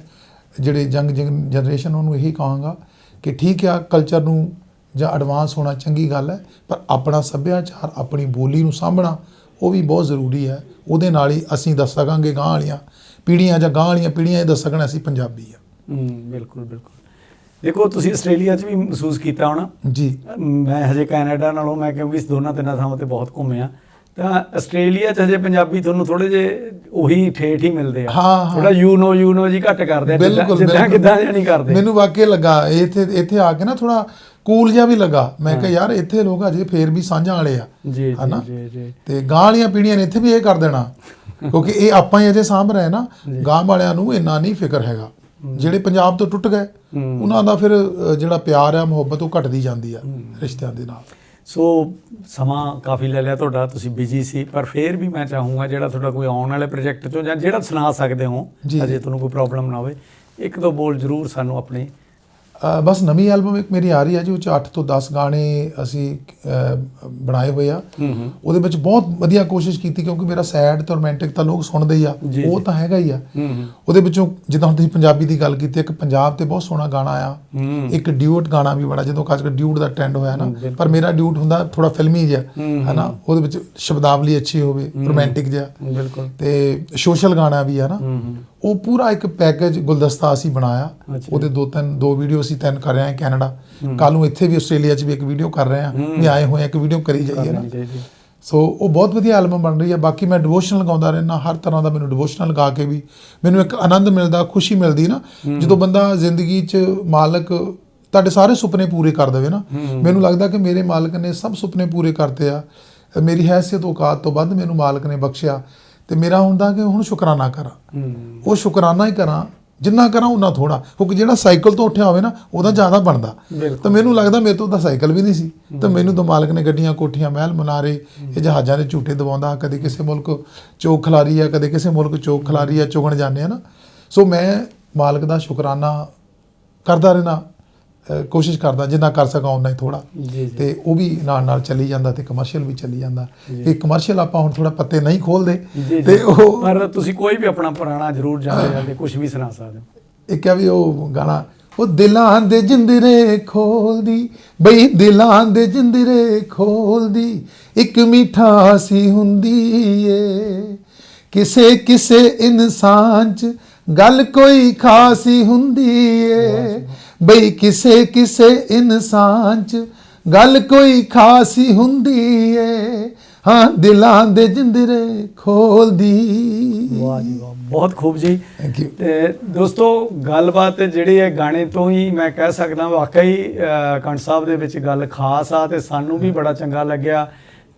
ਜਿਹੜੇ ਯੰਗ ਜਨਰੇਸ਼ਨ ਉਹਨੂੰ ਇਹੀ ਕਹਾਂਗਾ ਕਿ ਠੀਕ ਆ ਕਲਚਰ ਨੂੰ ਜਾਂ ਐਡਵਾਂਸ ਹੋਣਾ ਚੰਗੀ ਗੱਲ ਹੈ ਪਰ ਆਪਣਾ ਸੱਭਿਆਚਾਰ ਆਪਣੀ ਬੋਲੀ ਨੂੰ ਸਾਂਭਣਾ ਉਹ ਵੀ ਬਹੁਤ ਜ਼ਰੂਰੀ ਹੈ। ਉਹਦੇ ਨਾਲ ਹੀ ਅਸੀਂ ਦੱਸ ਸਕਾਂਗੇ ਗਾਂ ਵਾਲੀਆਂ ਪੀੜ੍ਹੀਆਂ ਜਾਂ ਗਾਂ ਵਾਲੀਆਂ ਪੀੜ੍ਹੀਆਂ ਇਹ ਦੱਸ ਸਕਣ ਅਸੀਂ ਪੰਜਾਬੀ ਆ। ਹੂੰ ਬਿਲਕੁਲ ਬਿਲਕੁਲ। ਦੇਖੋ ਤੁਸੀਂ ਆਸਟ੍ਰੇਲੀਆ 'ਚ ਵੀ ਮਹਿਸੂਸ ਕੀਤਾ ਹੋਣਾ। ਜੀ। ਮੈਂ ਹਜੇ ਕੈਨੇਡਾ ਨਾਲੋਂ ਮੈਂ ਕਿਉਂਕਿ ਇਸ ਦੋਨਾਂ ਤਿੰਨਾਂ ਥਾਵਾਂ ਤੇ ਬਹੁਤ ਘੁੰਮਿਆ ਤਾਂ ਆਸਟ੍ਰੇਲੀਆ 'ਚ ਹਜੇ ਪੰਜਾਬੀ ਤੁਹਾਨੂੰ ਥੋੜੇ ਜੇ ਉਹੀ ਠੇਠ ਹੀ ਮਿਲਦੇ ਆ। ਥੋੜਾ ਯੂ ਨੋ ਯੂ ਨੋ ਜੀ ਘੱਟ ਕਰਦੇ ਆ ਜਿੱਦਾਂ-। ਕਿਦਾਂ ਨਹੀਂ ਕਰਦੇ। ਮੈਨੂੰ ਵਾਕਿਆ ਲੱਗਾ ਇੱਥੇ ਇੱਥੇ ਆ ਕੇ ਨਾ ਥੋੜਾ ਕੂਲ ਜਿਹਾ ਵੀ ਲੱਗਾ। ਮੈਂ ਕਿਹਾ ਯਾਰ ਇੱਥੇ ਲੋਕ ਅਜੇ ਫੇਰ ਵੀ ਸਾਂਝਾਂ ਵਾਲੇ ਆ। ਜੀ? ਜੀ ਜੀ ਤੇ ਗਾਂ ਵਾਲੀਆਂ ਪੀੜ੍ਹੀਆਂ ਨੇ ਇੱਥੇ ਵੀ ਇਹ ਕਰ ਦੇਣਾ। ਕਿਉਂਕਿ ਇਹ ਆਪਾਂ ਹੀ ਅਜੇ ਸਾਂਭ ਰਹੇ ਨਾ। ਗਾਂ ਵਾਲਿਆਂ ਨੂੰ ਇੰਨਾ ਨਹੀਂ ਫਿਕਰ ਹੈਗਾ। ਜਿਹੜੇ ਪੰਜਾਬ ਤੋਂ ਟੁੱਟ ਗਏ। ਉਹਨਾਂ ਦਾ ਫਿਰ ਜਿਹੜਾ ਪਿਆਰ ਆ ਮੁਹੱਬਤ ਉਹ ਘਟਦੀ ਜਾਂਦੀ ਆ ਰਿਸ਼ਤਿਆਂ ਦੇ ਨਾਲ। ਸੋ ਸਮਾਂ ਕਾਫੀ ਲੈ ਲਿਆ ਤੁਹਾਡਾ ਤੁਸੀਂ ਬਿਜ਼ੀ ਸੀ ਪਰ ਫੇਰ ਵੀ ਮੈਂ ਚਾਹੂੰਗਾ ਜਿਹੜਾ ਤੁਹਾਡਾ ਕੋਈ ਆਉਣ ਵਾਲੇ ਪ੍ਰੋਜੈਕਟ ਚੋਂ ਜਾਂ ਜਿਹੜਾ ਸੁਣਾ ਸਕਦੇ ਹੋ। ਅਜੇ ਤੁਹਾਨੂੰ ਕੋਈ ਪ੍ਰੋਬਲਮ ਨਾ ਹੋਵੇ ਇੱਕ ਦੋ ਬੋਲ ਜ਼ਰੂਰ ਸਾਨੂੰ ਆਪਣੇ ਬਸ ਨਵੀਂ ਐਲਬਮ ਇੱਕ ਮੇਰੀ ਆ ਰਹੀ ਹੈ ਜੀ ਉਹ ਚ 8 ਤੋਂ 10 ਗਾਣੇ ਅਸੀਂ ਬਣਾਏ ਹੋਏ ਆ। ਉਹਦੇ ਵਿੱਚ ਬਹੁਤ ਵਧੀਆ ਕੋਸ਼ਿਸ਼ ਕੀਤੀ ਕਿਉਂਕਿ ਮੇਰਾ ਸੈਡ ਤੇ ਰੋਮਾਂਟਿਕ ਤਾਂ ਲੋਕ ਸੁਣਦੇ ਹੀ ਆ। ਉਹ। ਤਾਂ ਹੈਗਾ ਹੀ ਆ। ਉਹਦੇ ਵਿੱਚੋਂ ਜਿੱਦਾਂ ਹੁਣ ਤੁਸੀਂ ਪੰਜਾਬੀ ਦੀ ਗੱਲ ਕੀਤੀ ਇੱਕ ਪੰਜਾਬ ਤੇ ਬਹੁਤ ਸੋਹਣਾ ਗਾਣਾ ਆ। ਇੱਕ ਡਿਊਟ ਗਾਣਾ ਵੀ ਬੜਾ ਜਦੋਂ ਕਰ ਡਿਊਟ ਦਾ ਟ੍ਰੈਂਡ ਹੋਇਆ ਨਾ। ਪਰ ਮੇਰਾ ਡਿਊਟ ਹੁੰਦਾ ਥੋੜਾ ਫਿਲਮੀ ਜਿਹਾ ਹਨਾ। ਉਹਦੇ ਵਿੱਚ ਸ਼ਬਦਾਵਲੀ ਅੱਛੀ ਹੋਵੇ ਰੋਮਾਂਟਿਕ ਜਿਹਾ। ਬਿਲਕੁਲ। ਤੇ ਸੋਸ਼ਲ ਗਾਣਾ ਵੀ ਆ ਨਾ। ਉਹ ਪੂਰਾ ਇੱਕ ਪੈਕੇਜ ਗੁਲਦਸਤਾ ਅਸੀਂ ਬਣਾਇਆ। ਉਹਦੇ ਦੋ ਤਿੰਨ ਦੋ ਵੀਡੀਓ ਅਸੀਂ ਤਿੰਨ ਕਰ ਰਹੇ ਹਾਂ ਕੈਨੇਡਾ। ਕੱਲ ਨੂੰ ਇੱਥੇ ਵੀ ਆਸਟ੍ਰੇਲੀਆ 'ਚ ਵੀ ਇੱਕ ਵੀਡੀਓ ਕਰ ਰਹੇ ਹਾਂ। ਵੀ ਆਏ ਹੋਏ ਇੱਕ ਵੀਡੀਓ ਕਰੀ ਜਾਈਏ ਨਾ। ਸੋ ਉਹ ਬਹੁਤ ਵਧੀਆ ਐਲਬਮ ਬਣ ਰਹੀ ਹੈ। ਬਾਕੀ ਮੈਂ ਡਿਵੋਸ਼ਨਲ ਗਾਉਂਦਾ ਰਹਿਣਾ ਹਰ ਤਰ੍ਹਾਂ ਦਾ ਮੈਨੂੰ ਡਿਵੋਸ਼ਨਲ ਗਾ ਕੇ ਵੀ ਮੈਨੂੰ ਇੱਕ ਆਨੰਦ ਮਿਲਦਾ ਖੁਸ਼ੀ ਮਿਲਦੀ ਨਾ। ਜਦੋਂ ਬੰਦਾ ਜ਼ਿੰਦਗੀ 'ਚ ਮਾਲਕ ਤੁਹਾਡੇ ਸਾਰੇ ਸੁਪਨੇ ਪੂਰੇ ਕਰ ਦੇਵੇ ਨਾ। ਮੈਨੂੰ ਲੱਗਦਾ ਕਿ ਮੇਰੇ ਮਾਲਕ ਨੇ ਸਭ ਸੁਪਨੇ ਪੂਰੇ ਕਰਤੇ ਆ। ਮੇਰੀ ਹੈਸੀਅਤ ਔਕਾਤ ਤੋਂ ਵੱਧ ਮੈਨੂੰ ਮਾਲਕ ਨੇ ਬਖਸ਼ਿਆ। ਤੇ ਮੇਰਾ ਹੁੰਦਾ ਕਿ ਹੁਣ ਸ਼ੁਕਰਾਨਾ ਕਰਾਂ। ਉਹ ਸ਼ੁਕਰਾਨਾ ਹੀ ਕਰਾਂ ਜਿੰਨਾ ਕਰਾਂ ਉਹਨਾਂ ਥੋੜਾ ਕਿਉਂਕਿ ਜਿਹੜਾ ਸਾਈਕਲ ਤੋਂ ਉੱਠਿਆ ਹੋਵੇ ਨਾ ਉਹਦਾ ਜ਼ਿਆਦਾ ਬਣਦਾ। ਤਾਂ ਮੈਨੂੰ ਲੱਗਦਾ ਮੇਰੇ ਤੋਂ ਤਾਂ ਸਾਈਕਲ ਵੀ ਨਹੀਂ ਸੀ। ਤਾਂ ਮੈਨੂੰ ਤਾਂ ਮਾਲਕ ਨੇ ਗੱਡੀਆਂ ਕੋਠੀਆਂ ਮਹਿਲ ਮਨਾਰੇ ਇਹ ਜਹਾਜ਼ਾਂ ਦੇ ਝੂਟੇ ਦਵਾਉਂਦਾ ਕਦੇ ਕਿਸੇ ਮੁਲਕ ਚੋਕ ਖਿਲਾਰੀ ਆ ਕਦੇ ਕਿਸੇ ਮੁਲਕ ਚੋਕ ਖਿਲਾਰੀ ਆ ਚੁਗਣ ਜਾਂਦੇ ਆ ਨਾ। ਸੋ ਮੈਂ ਮਾਲਕ ਦਾ ਸ਼ੁਕਰਾਨਾ ਕਰਦਾ ਰਹਿਣਾ ਕੋਸ਼ਿਸ਼ ਕਰਦਾ ਜਿੰਨਾ ਕਰ ਸਕਾਂ ਉਨਾ ਹੀ ਥੋੜਾ ਤੇ ਉਹ ਵੀ ਨਾਲ ਨਾਲ ਚੱਲੀ ਜਾਂਦਾ ਤੇ ਕਮਰਸ਼ੀਅਲ ਵੀ ਚੱਲੀ ਜਾਂਦਾ। ਇਹ ਕਮਰਸ਼ੀਅਲ ਆਪਾਂ ਹੁਣ ਥੋੜਾ ਪੱਤੇ ਨਹੀਂ ਖੋਲਦੇ ਤੇ ਉਹ ਪਰ ਤੁਸੀਂ ਕੋਈ ਵੀ ਆਪਣਾ ਪੁਰਾਣਾ ਜ਼ਰੂਰ ਜਾਂਦੇ ਜਾਂਦੇ ਕੁਝ ਵੀ ਸੁਣਾ ਸਕਦੇ ਹੋ। ਇੱਕ ਆ ਵੀ ਉਹ ਗਾਣਾ ਉਹ ਦਿਲਾਂ ਦੇ ਜਿੰਦਰੇ ਖੋਲਦੀ ਬਈ ਦਿਲਾਂ ਦੇ ਜਿੰਦਰੇ ਖੋਲਦੀ ਇੱਕ ਮਿੱਠਾ ਸੀ ਹੁੰਦੀ ਏ। ਕਿਸੇ ਕਿਸੇ ਇਨਸਾਨ ਚ ਗੱਲ ਕੋਈ ਖਾਸੀ ਹੁੰਦੀ ਏ। ਬਈ ਕਿਸੇ ਕਿਸੇ ਇਨਸਾਨ ਚ ਗੱਲ ਕੋਈ ਖਾਸੀ ਹੁੰਦੀ ਏ। ਹਾਂ ਦਿਲਾਂ ਦੇ ਜਿੰਦਰੇ ਖੋਲਦੀ। ਵਾਹ ਜੀ ਵਾਹ ਬਹੁਤ ਖੂਬ ਜੀ। ਥੈਂਕ ਯੂ ਤੇ ਦੋਸਤੋ ਗੱਲਬਾਤ ਜਿਹੜੀ ਹੈ ਗਾਣੇ ਤੋਂ ਹੀ ਮੈਂ ਕਹਿ ਸਕਦਾ ਵਾਕਈ ਕੰਠ ਸਾਹਿਬ ਦੇ ਵਿੱਚ ਗੱਲ ਖਾਸ ਆ ਤੇ ਸਾਨੂੰ ਵੀ ਬੜਾ ਚੰਗਾ ਲੱਗਿਆ।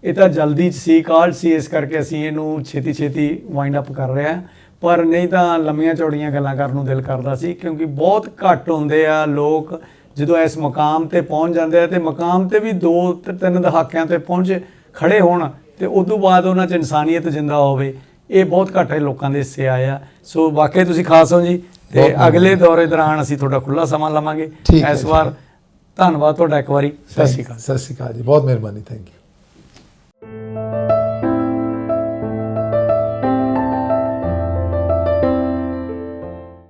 ਇਹ ਤਾਂ ਜਲਦੀ ਸੀ ਕਾਲ ਸੀ ਇਸ ਕਰਕੇ ਅਸੀਂ ਇਹਨੂੰ ਛੇਤੀ ਛੇਤੀ ਵਾਈਂਡ ਅਪ ਕਰ ਰਹੇ ਹਾਂ। ਪਰ ਨਹੀਂ ਤਾਂ ਲੰਮੀਆਂ ਚੌੜੀਆਂ ਗੱਲਾਂ ਕਰਨ ਨੂੰ ਦਿਲ ਕਰਦਾ ਸੀ ਕਿਉਂਕਿ ਬਹੁਤ ਘੱਟ ਹੁੰਦੇ ਆ ਲੋਕ ਜਦੋਂ ਇਸ ਮੁਕਾਮ ਤੇ ਪਹੁੰਚ ਜਾਂਦੇ ਆ ਤੇ ਮੁਕਾਮ ਤੇ ਵੀ ਦੋ ਤੇ ਤਿੰਨ ਦਹਾਕਿਆਂ ਤੇ ਪਹੁੰਚ ਖੜੇ ਹੋਣ ਤੇ ਉਸ ਤੋਂ ਬਾਅਦ ਉਹਨਾਂ 'ਚ ਇਨਸਾਨੀਅਤ ਜਿੰਦਾ ਹੋਵੇ ਇਹ ਬਹੁਤ ਘੱਟ ਲੋਕਾਂ ਦੇ ਹਿੱਸੇ ਆਇਆ ਸੋ ਵਾਕਈ ਤੁਸੀਂ ਖਾਸ ਹੋ ਜੀ ਤੇ ਅਗਲੇ ਦੌਰੇ ਦੌਰਾਨ ਅਸੀਂ ਤੁਹਾਡਾ ਖੁੱਲਾ ਸਮਾਂ ਲਵਾਂਗੇ। ਇਸ। ਵਾਰ ਧੰਨਵਾਦ ਤੁਹਾਡਾ ਇੱਕ ਵਾਰੀ। ਸਤਿ ਸ਼੍ਰੀ ਅਕਾਲ। ਸਤਿ ਸ਼੍ਰੀ ਅਕਾਲ ਜੀ। ਬਹੁਤ ਮਿਹਰਬਾਨੀ। Thank you